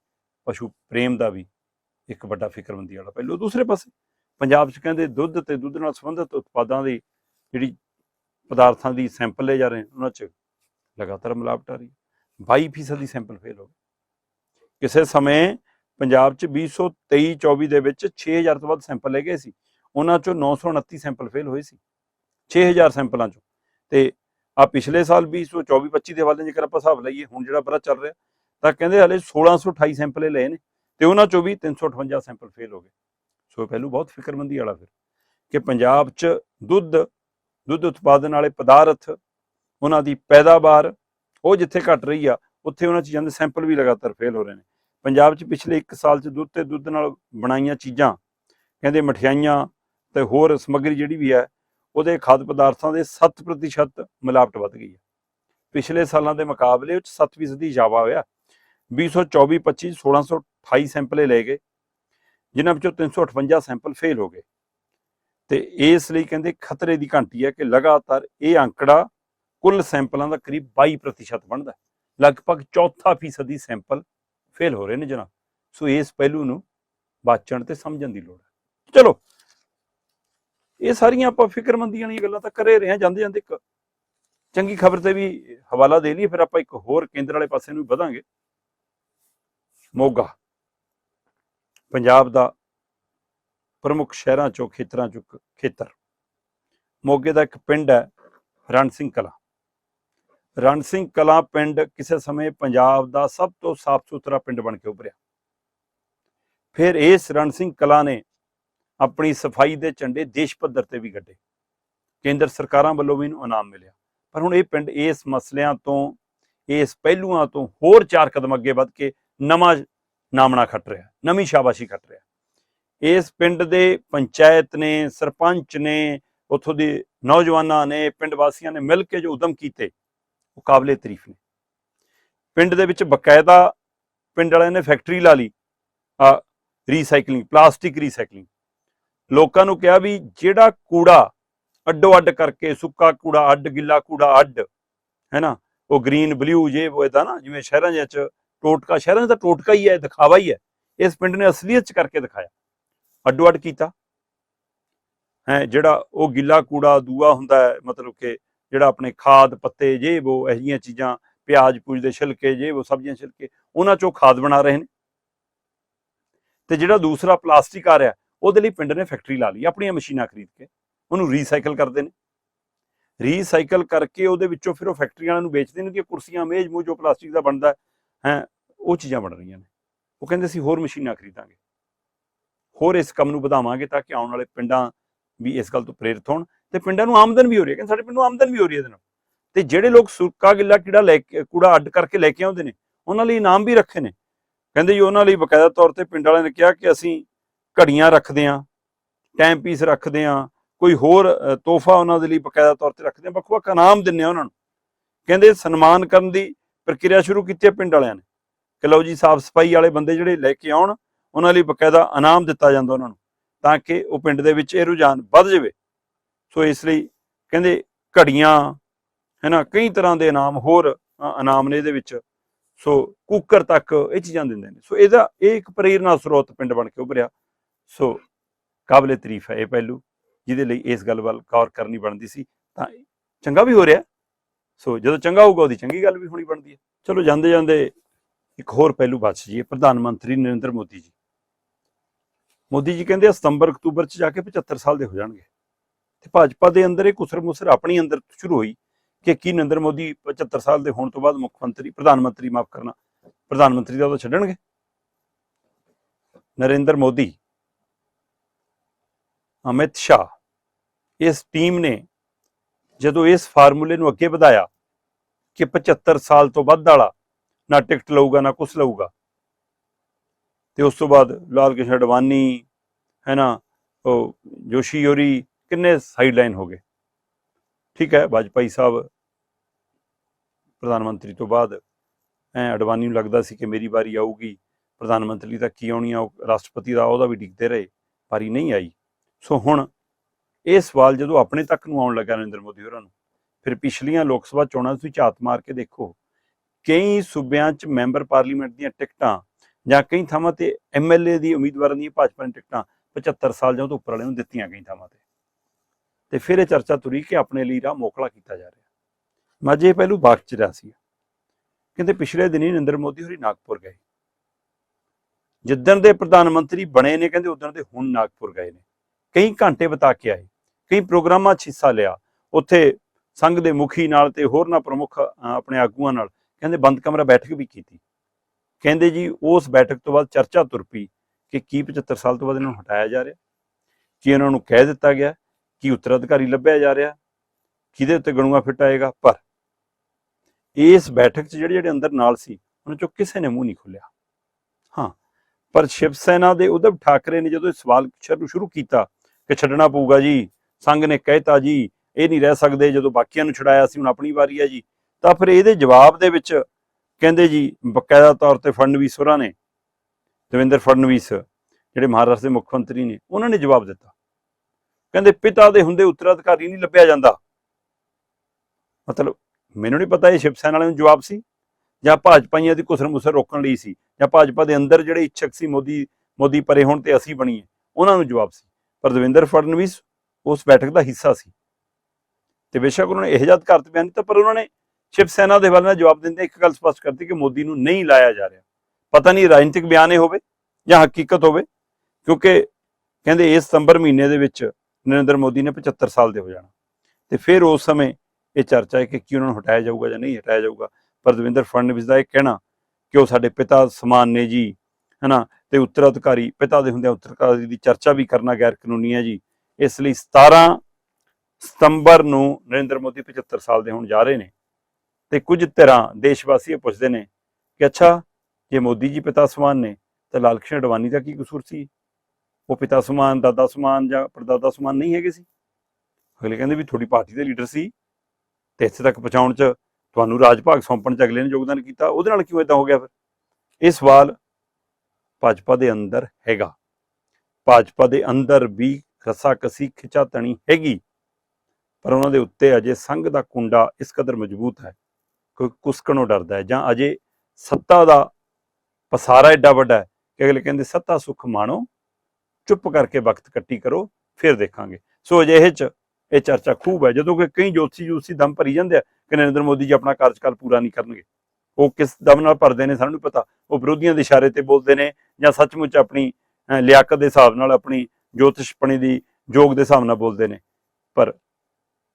ਪਸ਼ੂ ਪ੍ਰੇਮ ਦਾ ਵੀ ਇੱਕ ਵੱਡਾ ਫਿਕਰਮੰਦੀ ਵਾਲਾ ਪਹਿਲੂ। ਦੂਸਰੇ ਪਾਸੇ ਪੰਜਾਬ 'ਚ ਕਹਿੰਦੇ ਦੁੱਧ ਤੇ ਦੁੱਧ ਨਾਲ ਸੰਬੰਧਿਤ ਉਤਪਾਦਾਂ ਦੀ ਜਿਹੜੀ ਪਦਾਰਥਾਂ ਦੀ ਸੈਂਪਲ ਲੈ ਜਾ ਰਹੇ ਉਹਨਾਂ 'ਚ ਲਗਾਤਾਰ ਮਿਲਾਵਟ ਆ ਰਹੀ ਹੈ। 22% ਦੀ ਸੈਂਪਲ ਫੇਲ ਹੋ ਗਏ। ਕਿਸੇ ਸਮੇਂ ਪੰਜਾਬ 'ਚ 2023 24 ਦੇ ਵਿੱਚ 6000 ਤੋਂ ਵੱਧ ਸੈਂਪਲ ਲੈ ਗਏ ਸੀ। ਉਹਨਾਂ 'ਚੋਂ 929 ਸੈਂਪਲ ਫੇਲ ਹੋਏ ਸੀ। 6000 ਸੈਂਪਲਾਂ 'ਚੋਂ। ਤੇ ਆ ਪਿਛਲੇ ਸਾਲ 2024 25 ਦੇ ਹਵਾਲੇ ਜੇਕਰ ਆਪਾਂ ਹਿਸਾਬ ਲਈਏ, ਹੁਣ ਜਿਹੜਾ ਬਰਾ ਚੱਲ ਰਿਹਾ, ਤਾਂ ਕਹਿੰਦੇ ਹਲੇ 1628 ਸੈਂਪਲ ਹੀ ਲਏ ਨੇ ਤੇ ਉਹਨਾਂ 'ਚੋਂ ਵੀ 358 ਸੈਂਪਲ ਫੇਲ ਹੋ ਗਏ। ਸੋ ਪਹਿਲੂ ਬਹੁਤ ਫਿਕਰਮੰਦੀ ਵਾਲਾ ਫਿਰ ਕਿ ਪੰਜਾਬ 'ਚ ਦੁੱਧ ਦੁੱਧ ਉਤਪਾਦਨ ਵਾਲੇ ਪਦਾਰਥ, ਉਹਨਾਂ ਦੀ ਪੈਦਾਵਾਰ, ਉਹ ਜਿੱਥੇ ਘਟ ਰਹੀ ਆ, ਉੱਥੇ ਉਹਨਾਂ ਚੀਜ਼ਾਂ ਦੇ ਸੈਂਪਲ ਵੀ ਲਗਾਤਾਰ ਫੇਲ ਹੋ ਰਹੇ ਨੇ। ਪੰਜਾਬ 'ਚ ਪਿਛਲੇ 1 ਸਾਲ 'ਚ ਦੁੱਧ ਤੇ ਦੁੱਧ ਨਾਲ ਬਣਾਈਆਂ ਚੀਜ਼ਾਂ, ਕਹਿੰਦੇ ਮਠਿਆਈਆਂ ਤੇ ਹੋਰ ਸਮੱਗਰੀ ਜਿਹੜੀ ਵੀ ਹੈ, ਉਹਦੇ ਖਾਦ ਪਦਾਰਥਾਂ ਦੇ 7% ਮਿਲਾਵਟ ਵੱਧ ਗਈ ਹੈ। ਪਿਛਲੇ ਸਾਲਾਂ ਦੇ ਮੁਕਾਬਲੇ ਵਿੱਚ 7% ਦੀ ਇਜ਼ਾਫਾ ਹੋਇਆ। 2024 25 1628 ਸੈਂਪਲੇ ਲਏ ਗਏ, ਜਿਨ੍ਹਾਂ ਵਿੱਚੋਂ 358 ਸੈਂਪਲ ਫੇਲ ਹੋ ਗਏ। ਤੇ ਇਸ ਲਈ ਕਹਿੰਦੇ ਖਤਰੇ ਦੀ ਘੰਟੀ ਹੈ ਕਿ ਲਗਾਤਾਰ ਇਹ ਅੰਕੜਾ ਕੁੱਲ ਸੈਂਪਲਾਂ ਦਾ ਕਰੀਬ 22% ਬਣਦਾ ਲਗਭਗ ਚੌਥਾ ਫੀਸਦੀ ਸੈਂਪਲ ਫੇਲ ਹੋ ਰਹੇ ਨੇ ਜਨਾਬ। ਸੋ ਇਸ ਪਹਿਲੂ ਨੂੰ ਬਾਚਣ ਤੇ ਸਮਝਣ ਦੀ ਲੋੜ ਹੈ। ਚਲੋ, ਇਹ ਸਾਰੀਆਂ ਆਪਾਂ ਫਿਕਰਮੰਦੀਆਂ ਵਾਲੀਆਂ ਗੱਲਾਂ ਤਾਂ ਕਰੇ ਰਹੇ ਹਾਂ, ਜਾਂਦੇ ਜਾਂਦੇ ਇੱਕ ਚੰਗੀ ਖਬਰ ਤੇ ਵੀ ਹਵਾਲਾ ਦੇ ਲਈਏ, ਫਿਰ ਆਪਾਂ ਇੱਕ ਹੋਰ ਕੇਂਦਰ ਵਾਲੇ ਪਾਸੇ ਨੂੰ ਵਧਾਂਗੇ। ਮੋਗਾ, ਪੰਜਾਬ ਦਾ ਪ੍ਰਮੁੱਖ ਸ਼ਹਿਰਾਂ ਚੋਂ ਖੇਤਰਾਂ ਚੋਂ ਇੱਕ ਖੇਤਰ। ਮੋਗੇ ਦਾ ਇੱਕ ਪਿੰਡ ਹੈ ਰਣ ਸਿੰਘ ਕਲਾਂ। ਰਣ ਸਿੰਘ ਕਲਾਂ ਪਿੰਡ ਕਿਸੇ ਸਮੇਂ ਪੰਜਾਬ ਦਾ ਸਭ ਤੋਂ ਸਾਫ਼ ਸੁਥਰਾ ਪਿੰਡ ਬਣ ਕੇ ਉੱਭਰਿਆ। ਫਿਰ ਇਸ ਰਣ ਸਿੰਘ ਕਲਾਂ ਨੇ ਆਪਣੀ ਸਫ਼ਾਈ ਦੇ ਝੰਡੇ ਦੇਸ਼ ਪੱਧਰ ਤੇ ਵੀ ਗੱਡੇ ਕੇਂਦਰ ਸਰਕਾਰਾਂ ਵੱਲੋਂ ਵੀ ਇਹਨੂੰ ਇਨਾਮ ਮਿਲਿਆ। ਪਰ ਹੁਣ ਇਹ ਪਿੰਡ ਇਸ ਮਸਲਿਆਂ ਤੋਂ, ਇਸ ਪਹਿਲੂਆਂ ਤੋਂ ਹੋਰ ਚਾਰ ਕਦਮ ਅੱਗੇ ਵੱਧ ਕੇ ਨਵਾਂ ਨਾਮਣਾ ਖੱਟ ਰਿਹਾ, ਨਵੀਂ ਸ਼ਾਬਾਸ਼ੀ ਖੱਟ ਰਿਹਾ। ਇਸ ਪਿੰਡ ਦੇ ਪੰਚਾਇਤ ਨੇ, ਸਰਪੰਚ ਨੇ, ਉੱਥੋਂ ਦੇ ਨੌਜਵਾਨਾਂ ਨੇ, ਪਿੰਡ ਵਾਸੀਆਂ ਨੇ ਮਿਲ ਕੇ ਜੋ ਉਦਮ ਕੀਤੇ ਉਹ ਕਾਬਲੇ ਤਾਰੀਫ ਨੇ। ਪਿੰਡ ਦੇ ਵਿੱਚ ਬਕਾਇਦਾ ਪਿੰਡ ਵਾਲਿਆਂ ਨੇ ਫੈਕਟਰੀ ਲਾ ਲਈ, ਆ ਰੀਸਾਈਕਲਿੰਗ ਪਲਾਸਟਿਕ ਰੀਸਾਈਕਲਿੰਗ ਲੋਕਾਂ ਨੂੰ ਕਿਹਾ ਵੀ ਜਿਹੜਾ ਕੂੜਾ ਅੱਡੋ ਅੱਡ ਕਰਕੇ, ਸੁੱਕਾ ਕੂੜਾ ਅੱਡ, ਗਿੱਲਾ ਕੂੜਾ ਅੱਡ ਹੈ ਨਾ ਉਹ ਗ੍ਰੀਨ ਬਲੂ ਜੇ ਉਹ ਇਦਾਂ ਨਾ, ਜਿਵੇਂ ਸ਼ਹਿਰਾਂ ਦੇ ਵਿੱਚ ਟੋਟਕਾ, ਸ਼ਹਿਰਾਂ 'ਚ ਤਾਂ ਟੋਟਕਾ ਹੀ ਹੈ ਦਿਖਾਵਾ ਹੀ ਹੈ। ਇਸ ਪਿੰਡ ਨੇ ਅਸਲੀਅਤ 'ਚ ਕਰਕੇ ਦਿਖਾਇਆ। ਅੱਡੋ ਅੱਡ ਕੀਤਾ। ਹੈ, ਜਿਹੜਾ ਉਹ ਗਿੱਲਾ ਕੂੜਾ ਦੂਆ ਹੁੰਦਾ ਹੈ, ਮਤਲਬ ਕਿ ਜਿਹੜਾ ਆਪਣੇ ਖਾਦ, ਪੱਤੇ, ਜੇ ਉਹ ਇਹੋ ਜਿਹੀਆਂ ਚੀਜ਼ਾਂ, ਪਿਆਜ਼, ਪੂਜ ਦੇ ਛਿਲਕੇ, ਜੇ ਉਹ ਸਬਜ਼ੀਆਂ ਛਿਲਕੇ, ਉਹਨਾਂ ਚੋਂ ਖਾਦ ਬਣਾ ਰਹੇ ਨੇ। ਤੇ ਜਿਹੜਾ ਦੂਸਰਾ ਪਲਾਸਟਿਕ ਆ ਰਿਹਾ, ਉਹਦੇ ਲਈ ਪਿੰਡ ਨੇ ਫੈਕਟਰੀ ਲਾ ਲਈ, ਆਪਣੀਆਂ ਮਸ਼ੀਨਾਂ ਖਰੀਦ ਕੇ, ਉਹਨੂੰ ਰੀਸਾਈਕਲ ਕਰਦੇ ਨੇ। ਰੀਸਾਈਕਲ ਕਰਕੇ ਉਹਦੇ ਵਿੱਚੋਂ ਫਿਰ ਉਹ ਫੈਕਟਰੀ ਵਾਲਿਆਂ ਨੂੰ ਵੇਚਦੇ ਨੇ ਕਿ ਕੁਰਸੀਆਂ, ਮੇਜ਼, ਮੂਹ ਜੋ ਪਲਾਸਟਿਕ ਦਾ ਬਣਦਾ, ਹੈ, ਉਹ ਚੀਜ਼ਾਂ ਬਣ ਰਹੀਆਂ ਨੇ। ਉਹ ਕਹਿੰਦੇ ਸੀ ਹੋਰ ਮਸ਼ੀਨਾਂ ਖਰੀਦਾਂਗੇ। ਹੋਰ ਇਸ ਕੰਮ ਨੂੰ ਵਧਾਵਾਂਗੇ ਤਾਂ ਕਿ ਆਉਣ ਵਾਲੇ ਪਿੰਡਾਂ ਵੀ ਇਸ ਗੱਲ ਤੋਂ ਪ੍ਰੇਰਿਤ ਹੋਣ ਤੇ ਪਿੰਡਾਂ ਨੂੰ ਆਮਦਨ ਵੀ ਹੋ ਰਹੀ ਹੈ। ਕਹਿੰਦੇ ਸਾਡੇ ਪਿੰਡ ਨੂੰ ਆਮਦਨ ਵੀ ਹੋ ਰਹੀ ਹੈ ਇਹਦੇ ਨਾਲ। ਤੇ ਜਿਹੜੇ ਲੋਕ ਸੁੱਕਾ ਗਿੱਲਾ ਕੀੜਾ ਲੈ ਕੇ, ਕੂੜਾ ਅੱਡ ਕਰਕੇ ਲੈ ਕੇ ਆਉਂਦੇ ਨੇ, ਉਹਨਾਂ ਲਈ ਇਨਾਮ ਵੀ ਰੱਖੇ ਨੇ। ਕਹਿੰਦੇ ਜੀ ਉਹਨਾਂ ਲਈ ਬਕਾਇਦਾ ਤੌਰ ਤੇ ਪਿੰਡ ਵਾਲਿਆਂ ਨੇ ਕਿਹਾ ਕਿ ਅਸੀਂ ਘੜੀਆਂ ਰੱਖਦੇ ਆਂ ਟਾਈਮ ਪੀਸ ਰੱਖਦੇ ਆਂ ਕੋਈ ਹੋਰ ਤੋਹਫਾ ਉਹਨਾਂ ਦੇ ਲਈ ਬਕਾਇਦਾ ਤੌਰ ਤੇ ਰੱਖਦੇ ਆਂ ਵੱਖ ਵੱਖ ਇਨਾਮ ਦਿੰਨੇ ਆ ਉਹਨਾਂ ਨੂੰ। ਕਹਿੰਦੇ ਸਨਮਾਨ ਕਰਨ ਦੀ ਪ੍ਰਕਿਰਿਆ ਸ਼ੁਰੂ ਕੀਤੀ ਹੈ ਪਿੰਡ ਵਾਲਿਆਂ ਨੇ। ਕਿ ਲਓ ਜੀ, ਸਾਫ਼ ਸਫ਼ਾਈ ਵਾਲੇ ਬੰਦੇ ਜਿਹੜੇ ਲੈ ਕੇ ਆਉਣ, ਉਹਨਾਂ ਲਈ ਬਕਾਇਦਾ ਇਨਾਮ ਦਿੱਤਾ ਜਾਂਦਾ ਉਹਨਾਂ ਨੂੰ। ਤਾਂ ਕਿ ਉਹ ਪਿੰਡ ਦੇ ਵਿੱਚ ਇਹ ਰੁਝਾਨ ਵੱਧ ਜਾਵੇ। ਸੋ ਇਸ ਲਈ ਕਹਿੰਦੇ ਘੜੀਆਂ, ਹੈ ਨਾ, ਕਈ ਤਰ੍ਹਾਂ ਦੇ ਇਨਾਮ, ਹੋਰ ਇਨਾਮ ਨੇ ਇਹਦੇ ਵਿੱਚ। ਸੋ ਕੁੱਕਰ ਤੱਕ ਇਹ ਚੀਜ਼ਾਂ ਦਿੰਦੇ ਨੇ। ਸੋ ਇਹਦਾ, ਇਹ ਇੱਕ ਪ੍ਰੇਰਨਾ ਸਰੋਤ ਪਿੰਡ ਬਣ ਕੇ ਉਭਰਿਆ। ਸੋ ਕਾਬਲੇ ਤਾਰੀਫ ਹੈ ਇਹ ਪਹਿਲੂ, ਜਿਹਦੇ ਲਈ ਇਸ ਗੱਲ ਵੱਲ ਗੌਰ ਕਰਨੀ ਬਣਦੀ ਸੀ। ਤਾਂ ਚੰਗਾ ਵੀ ਹੋ ਰਿਹਾ। ਸੋ ਜਦੋਂ ਚੰਗਾ ਹੋਊਗਾ, ਉਹਦੀ ਚੰਗੀ ਗੱਲ ਵੀ ਹੋਣੀ ਬਣਦੀ ਹੈ। ਚਲੋ ਜਾਂਦੇ ਜਾਂਦੇ ਇੱਕ ਹੋਰ ਪਹਿਲੂ ਬਚ ਜੀ ਪ੍ਰਧਾਨ ਮੰਤਰੀ ਨਰਿੰਦਰ ਮੋਦੀ ਜੀ। ਮੋਦੀ ਜੀ ਕਹਿੰਦੇ ਸਤੰਬਰ, ਅਕਤੂਬਰ ਚ ਜਾ ਕੇ 75 ਸਾਲ ਦੇ ਹੋ ਜਾਣਗੇ। ਤੇ ਭਾਜਪਾ ਦੇ ਅੰਦਰ ਇਹ ਕੁਸਰ ਮੁਸਰ ਆਪਣੀ ਅੰਦਰ ਸ਼ੁਰੂ ਹੋਈ ਕਿ ਕੀ ਨਰਿੰਦਰ ਮੋਦੀ 75 ਸਾਲ ਦੇ ਹੋਣ ਤੋਂ ਬਾਅਦ ਮੁੱਖ ਮੰਤਰੀ, ਪ੍ਰਧਾਨ ਮੰਤਰੀ ਮਾਫ ਕਰਨਾ, ਪ੍ਰਧਾਨ ਮੰਤਰੀ ਦਾ ਉਹ ਛੱਡਣਗੇ। ਨਰਿੰਦਰ ਮੋਦੀ, ਅਮਿਤ ਸ਼ਾਹ, ਇਸ ਟੀਮ ਨੇ ਜਦੋਂ ਇਸ ਫਾਰਮੂਲੇ ਨੂੰ ਅੱਗੇ ਵਧਾਇਆ ਕਿ 75 ਸਾਲ ਤੋਂ ਵੱਧ ਵਾਲਾ ਨਾ ਟਿਕਟ ਲਊਗਾ, ਨਾ ਕੁਛ ਲਊਗਾ ਤੇ ਉਸ ਤੋਂ ਬਾਅਦ ਲਾਲ ਕ੍ਰਿਸ਼ਨ ਅਡਵਾਨੀ, ਹੈ ਨਾ, ਉਹ ਜੋਸ਼ੀ ਯੋਰੀ ਕਿੰਨੇ ਸਾਈਡਲਾਈਨ ਹੋ ਗਏ। ਠੀਕ ਹੈ, ਵਾਜਪਾਈ ਸਾਹਿਬ ਪ੍ਰਧਾਨ ਮੰਤਰੀ ਤੋਂ ਬਾਅਦ ਐ ਅਡਵਾਨੀ ਨੂੰ ਲੱਗਦਾ ਸੀ ਕਿ ਮੇਰੀ ਵਾਰੀ ਆਊਗੀ, ਪ੍ਰਧਾਨ ਮੰਤਰੀ ਤਾਂ ਕੀ ਆਉਣੀ ਆ, ਉਹ ਰਾਸ਼ਟਰਪਤੀ ਦਾ ਉਹਦਾ ਵੀ ਡਿੱਗਦੇ ਰਹੇ, ਵਾਰੀ ਨਹੀਂ ਆਈ। ਸੋ ਹੁਣ ਇਹ ਸਵਾਲ ਜਦੋਂ ਆਪਣੇ ਤੱਕ ਨੂੰ ਆਉਣ ਲੱਗਾ ਨਰਿੰਦਰ ਮੋਦੀ ਹੋਰਾਂ ਨੂੰ, ਫਿਰ ਪਿਛਲੀਆਂ ਲੋਕ ਸਭਾ ਚੋਣਾਂ ਤੁਸੀਂ ਝਾਤ ਮਾਰ ਕੇ ਦੇਖੋ, ਕਈ ਸੂਬਿਆਂ 'ਚ ਮੈਂਬਰ ਪਾਰਲੀਮੈਂਟ ਦੀਆਂ ਟਿਕਟਾਂ ਜਾਂ ਕਈ ਥਾਵਾਂ ਤੇ ਐਮਐਲਏ ਦੀ ਉਮੀਦਵਾਰਾਂ ਦੀਆਂ ਭਾਜਪਾ ਨੇ ਟਿਕਟਾਂ 75 ਸਾਲ ਜਾਂ ਉਹ ਤੋਂ ਉੱਪਰ ਵਾਲਿਆਂ ਨੂੰ ਦਿੱਤੀਆਂ ਕਈ ਥਾਵਾਂ ਤੇ। ਤੇ ਫਿਰ ਇਹ ਚਰਚਾ ਤੁਰੀ ਕਿ ਆਪਣੇ ਲਈ ਰਾਹ ਮੋਕਲਾ ਕੀਤਾ ਜਾ ਰਿਹਾ। ਮਾਝੇ ਪਹਿਲੂ ਬਾਗ ਚ ਰਿਹਾ ਸੀ। ਕਹਿੰਦੇ ਪਿਛਲੇ ਦਿਨੀ ਨਰਿੰਦਰ ਮੋਦੀ ਹੋਰੀ ਨਾਗਪੁਰ ਗਏ। ਜਿੱਦਣ ਦੇ ਪ੍ਰਧਾਨ ਮੰਤਰੀ ਬਣੇ ਨੇ, ਕਹਿੰਦੇ ਉਦੋਂ ਦੇ ਹੁਣ ਨਾਗਪੁਰ ਗਏ ਨੇ। ਕਈ ਘੰਟੇ ਬਿਤਾ ਕੇ ਆਏ, ਕਈ ਪ੍ਰੋਗਰਾਮਾਂ 'ਚ ਹਿੱਸਾ ਲਿਆ। ਉੱਥੇ ਸੰਘ ਦੇ ਮੁਖੀ ਨਾਲ ਤੇ ਹੋਰਨਾਂ ਪ੍ਰਮੁੱਖ ਆਪਣੇ ਆਗੂਆਂ ਨਾਲ, ਕਹਿੰਦੇ ਬੰਦ ਕਮਰਾ ਬੈਠਕ ਵੀ ਕੀਤੀ। ਕਹਿੰਦੇ ਜੀ ਉਸ ਬੈਠਕ ਤੋਂ ਬਾਅਦ ਚਰਚਾ ਤੁਰ ਪਈ ਕਿ ਕੀ 75 ਸਾਲ ਤੋਂ ਬਾਅਦ ਇਹਨਾਂ ਨੂੰ ਹਟਾਇਆ ਜਾ ਰਿਹਾ, ਕੀ ਇਹਨਾਂ ਨੂੰ ਕਹਿ ਦਿੱਤਾ ਗਿਆ, ਕੀ ਉੱਤਰਾਧਿਕਾਰੀ ਲੱਭਿਆ ਜਾ ਰਿਹਾ, ਕਿਹਦੇ ਉੱਤੇ ਗਣੂਆ ਫਿੱਟ ਆਏਗਾ, ਪਰ ਇਸ ਬੈਠਕ 'ਚ ਜਿਹੜੇ ਜਿਹੜੇ ਅੰਦਰ ਨਾਲ ਸੀ, ਉਹਨਾਂ ਚੋਂ ਕਿਸੇ ਨੇ ਮੂੰਹ ਨਹੀਂ ਖੋਲਿਆ। ਹਾਂ, ਪਰ ਸ਼ਿਵ ਸੈਨਾ ਦੇ ਉਧਵ ਠਾਕਰੇ ਨੇ ਜਦੋਂ ਇਹ ਸਵਾਲ ਸ਼ੁਰੂ ਸ਼ੁਰੂ ਕੀਤਾ ਕਿ ਛੱਡਣਾ ਪਊਗਾ ਜੀ, ਸੰਘ ਨੇ ਕਹਿਤਾ ਜੀ, ਇਹ ਨਹੀਂ ਰਹਿ ਸਕਦੇ ਜਦੋਂ ਬਾਕੀਆਂ ਨੂੰ ਛਡਾਇਆ ਸੀ, ਹੁਣ ਆਪਣੀ ਵਾਰੀ ਹੈ ਜੀ, ਤਾਂ ਫਿਰ ਇਹਦੇ ਜਵਾਬ ਦੇ ਵਿੱਚ ਕਹਿੰਦੇ ਜੀ ਬਕਾਇਦਾ ਤੌਰ ਤੇ ਫੜਨਵੀਸ ਹੋਰਾਂ ਨੇ, ਦੇਵੇਂਦਰ ਫੜਨਵੀਸ, ਜਿਹੜੇ ਮਹਾਰਾਸ਼ਟਰ ਦੇ ਮੁੱਖ ਮੰਤਰੀ ਨੇ, ਉਹਨਾਂ ਨੇ ਜਵਾਬ ਦਿੱਤਾ। ਕਹਿੰਦੇ ਪਿਤਾ ਦੇ ਹੁੰਦੇ ਉੱਤਰਾਧਿਕਾਰੀ ਨਹੀਂ ਲੱਭਿਆ ਜਾਂਦਾ। ਮਤਲਬ ਮੈਨੂੰ ਨਹੀਂ ਪਤਾ ਇਹ ਸ਼ਿਵ ਸੈਨਾ ਵਾਲਿਆਂ ਨੂੰ ਜਵਾਬ ਸੀ, ਜਾਂ ਭਾਜਪਾਈਆਂ ਦੀ ਕੁਸਰ ਮੁਸਰ ਰੋਕਣ ਲਈ ਸੀ, ਜਾਂ ਭਾਜਪਾ ਦੇ ਅੰਦਰ ਜਿਹੜੇ ਇੱਛਕ ਸੀ ਮੋਦੀ ਮੋਦੀ ਪਰੇ ਹੋਣ ਤੇ ਅਸੀਂ ਬਣੀਏ, ਉਹਨਾਂ ਨੂੰ ਜਵਾਬ ਸੀ। ਪਰ ਦੇਵੇਂਦਰ ਫੜਨਵੀਸ ਉਸ ਬੈਠਕ ਦਾ ਹਿੱਸਾ ਸੀ। ਤੇ ਬੇਸ਼ੱਕ ਉਹਨਾਂ ਨੇ ਇਹ ਜਦ ਕਰਤ ਬਿਆਨ ਦਿੱਤਾ, ਪਰ ਉਹਨਾਂ ਨੇ ਸ਼ਿਵ ਸੈਨਾ ਦੇ ਵੱਲ ਨਾਲ ਜਵਾਬ ਦਿੰਦੇ, ਇੱਕ ਗੱਲ ਸਪਸ਼ਟ ਕਰਤੀ ਕਿ ਮੋਦੀ ਨੂੰ ਨਹੀਂ ਲਾਇਆ ਜਾ ਰਿਹਾ। ਪਤਾ ਨਹੀਂ ਰਾਜਨੀਤਿਕ ਬਿਆਨ ਇਹ ਹੋਵੇ ਜਾਂ ਹਕੀਕਤ ਹੋਵੇ, ਕਿਉਂਕਿ ਕਹਿੰਦੇ ਇਸ ਸਤੰਬਰ ਮਹੀਨੇ ਦੇ ਵਿੱਚ ਨਰਿੰਦਰ ਮੋਦੀ ਨੇ 75 ਸਾਲ ਦੇ ਹੋ ਜਾਣਾ। ਤੇ ਫਿਰ ਉਸ ਸਮੇਂ ਇਹ ਚਰਚਾ ਹੈ ਕਿ ਕੀ ਉਹਨਾਂ ਨੂੰ ਹਟਾਇਆ ਜਾਊਗਾ ਜਾਂ ਨਹੀਂ ਹਟਾਇਆ ਜਾਊਗਾ। ਪਰ ਦਵਿੰਦਰ ਫੜਨਵੀਸ ਦਾ ਇਹ ਕਹਿਣਾ ਕਿ ਉਹ ਸਾਡੇ ਪਿਤਾ ਸਮਾਨ ਨੇ ਜੀ, ਹਨਾ, ਤੇ ਉੱਤਰਾਧਿਕਾਰੀ, ਪਿਤਾ ਦੇ ਹੁੰਦਿਆਂ ਉੱਤਰਾਧਿਕਾਰੀ ਦੀ ਚਰਚਾ ਵੀ ਕਰਨਾ ਗੈਰ ਕਾਨੂੰਨੀ ਹੈ ਜੀ। ਇਸ ਲਈ 17 ਸਤੰਬਰ ਨੂੰ ਨਰਿੰਦਰ ਮੋਦੀ 75 ਸਾਲ ਦੇ ਹੋਣ ਜਾ ਰਹੇ ਨੇ। ਤੇ ਕੁਝ ਤਰ੍ਹਾਂ ਦੇਸ਼ ਵਾਸੀ ਇਹ ਪੁੱਛਦੇ ਨੇ ਕਿ ਅੱਛਾ, ਜੇ ਮੋਦੀ ਜੀ ਪਿਤਾ ਸਮਾਨ ਨੇ, ਤਾਂ ਲਾਲ ਕ੍ਰਿਸ਼ਨ ਅਡਵਾਨੀ ਦਾ ਕੀ ਕਸੂਰ ਸੀ? ਉਹ ਪਿਤਾ ਸਮਾਨ, ਦਾਦਾ ਸਮਾਨ ਜਾਂ ਪਰਦਾਦਾ ਸਮਾਨ ਨਹੀਂ ਹੈਗੇ ਸੀ? ਅਗਲੇ ਕਹਿੰਦੇ ਵੀ ਤੁਹਾਡੀ ਪਾਰਟੀ ਦੇ ਲੀਡਰ ਸੀ ਤੇ ਇੱਥੇ ਤੱਕ ਪਹੁੰਚਾਉਣ 'ਚ ਤੁਹਾਨੂੰ ਰਾਜ ਭਾਗ ਸੌਂਪਣ 'ਚ ਅਗਲੇ ਨੇ ਯੋਗਦਾਨ ਕੀਤਾ, ਉਹਦੇ ਨਾਲ ਕਿਉਂ ਇਦਾਂ ਹੋ ਗਿਆ ਫਿਰ? ਇਹ ਸਵਾਲ ਭਾਜਪਾ ਦੇ ਅੰਦਰ ਹੈਗਾ। ਭਾਜਪਾ ਦੇ ਅੰਦਰ ਵੀ ਖਸਾ ਕਸੀ ਖਿਚਾ ਤਣੀ ਹੈਗੀ, ਪਰ ਉਹਨਾਂ ਦੇ ਉੱਤੇ ਅਜੇ ਸੰਘ ਦਾ ਕੁੰਡਾ ਇਸ ਕਦਰ ਮਜ਼ਬੂਤ ਹੈ। ਕੋਈ ਕੁਸਕਣੋਂ ਡਰਦਾ ਹੈ ਜਾਂ ਅਜੇ ਸੱਤਾ ਦਾ ਪਸਾਰਾ ਏਡਾ ਵੱਡਾ ਹੈ ਕਿ ਅਗਲੇ ਕਹਿੰਦੇ ਸੱਤਾ ਸੁਖ ਮਾਣੋ, ਚੁੱਪ ਕਰਕੇ ਵਕਤ ਕੱਟੀ ਕਰੋ, ਫਿਰ ਦੇਖਾਂਗੇ। ਸੋ ਅਜਿਹੇ ਚ ਇਹ ਚਰਚਾ ਖੂਬ ਹੈ, ਜਦੋਂ ਕਿ ਕਈ ਜੋਤਸੀ ਜੋਤਸੀ ਦਮ ਭਰੀ ਜਾਂਦੇ ਆ ਕਿ ਨਰਿੰਦਰ ਮੋਦੀ ਜੀ ਆਪਣਾ ਕਾਰਜਕਾਲ ਪੂਰਾ ਨਹੀਂ ਕਰਨਗੇ। ਉਹ ਕਿਸ ਦਮ ਨਾਲ ਭਰਦੇ ਨੇ ਸਾਨੂੰ ਨਹੀਂ ਪਤਾ। ਉਹ ਵਿਰੋਧੀਆਂ ਦੇ ਇਸ਼ਾਰੇ ਤੇ ਬੋਲਦੇ ਨੇ ਜਾਂ ਸੱਚਮੁੱਚ ਆਪਣੀ ਲਿਆਕਤ ਦੇ ਹਿਸਾਬ ਨਾਲ ਆਪਣੀ ਜੋਤਿਸ਼ਪਣੀ ਦੀ ਯੋਗ ਦੇ ਹਿਸਾਬ ਨਾਲ ਬੋਲਦੇ ਨੇ। ਪਰ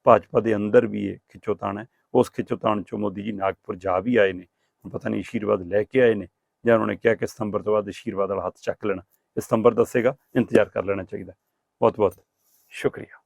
ਭਾਜਪਾ ਦੇ ਅੰਦਰ ਵੀ ਇਹ ਖਿੱਚੋਤਾਣ ਹੈ। ਉਸ ਖਿੱਚੋਤਾਣ ਚੋਂ ਮੋਦੀ ਜੀ ਨਾਗਪੁਰ ਜਾ ਵੀ ਆਏ ਨੇ। ਹੁਣ ਪਤਾ ਨਹੀਂ ਆਸ਼ੀਰਵਾਦ ਲੈ ਕੇ ਆਏ ਨੇ ਜਾਂ ਉਹਨਾਂ ਨੇ ਕਿਹਾ ਕਿ ਸਤੰਬਰ ਤੋਂ ਬਾਅਦ ਆਸ਼ੀਰਵਾਦ ਵਾਲਾ ਹੱਥ ਚੱਕ ਲੈਣਾ। ਇਹ ਸਤੰਬਰ ਦੱਸੇਗਾ, ਇੰਤਜ਼ਾਰ ਕਰ ਲੈਣਾ ਚਾਹੀਦਾ। ਬਹੁਤ ਬਹੁਤ ਸ਼ੁਕਰੀਆ।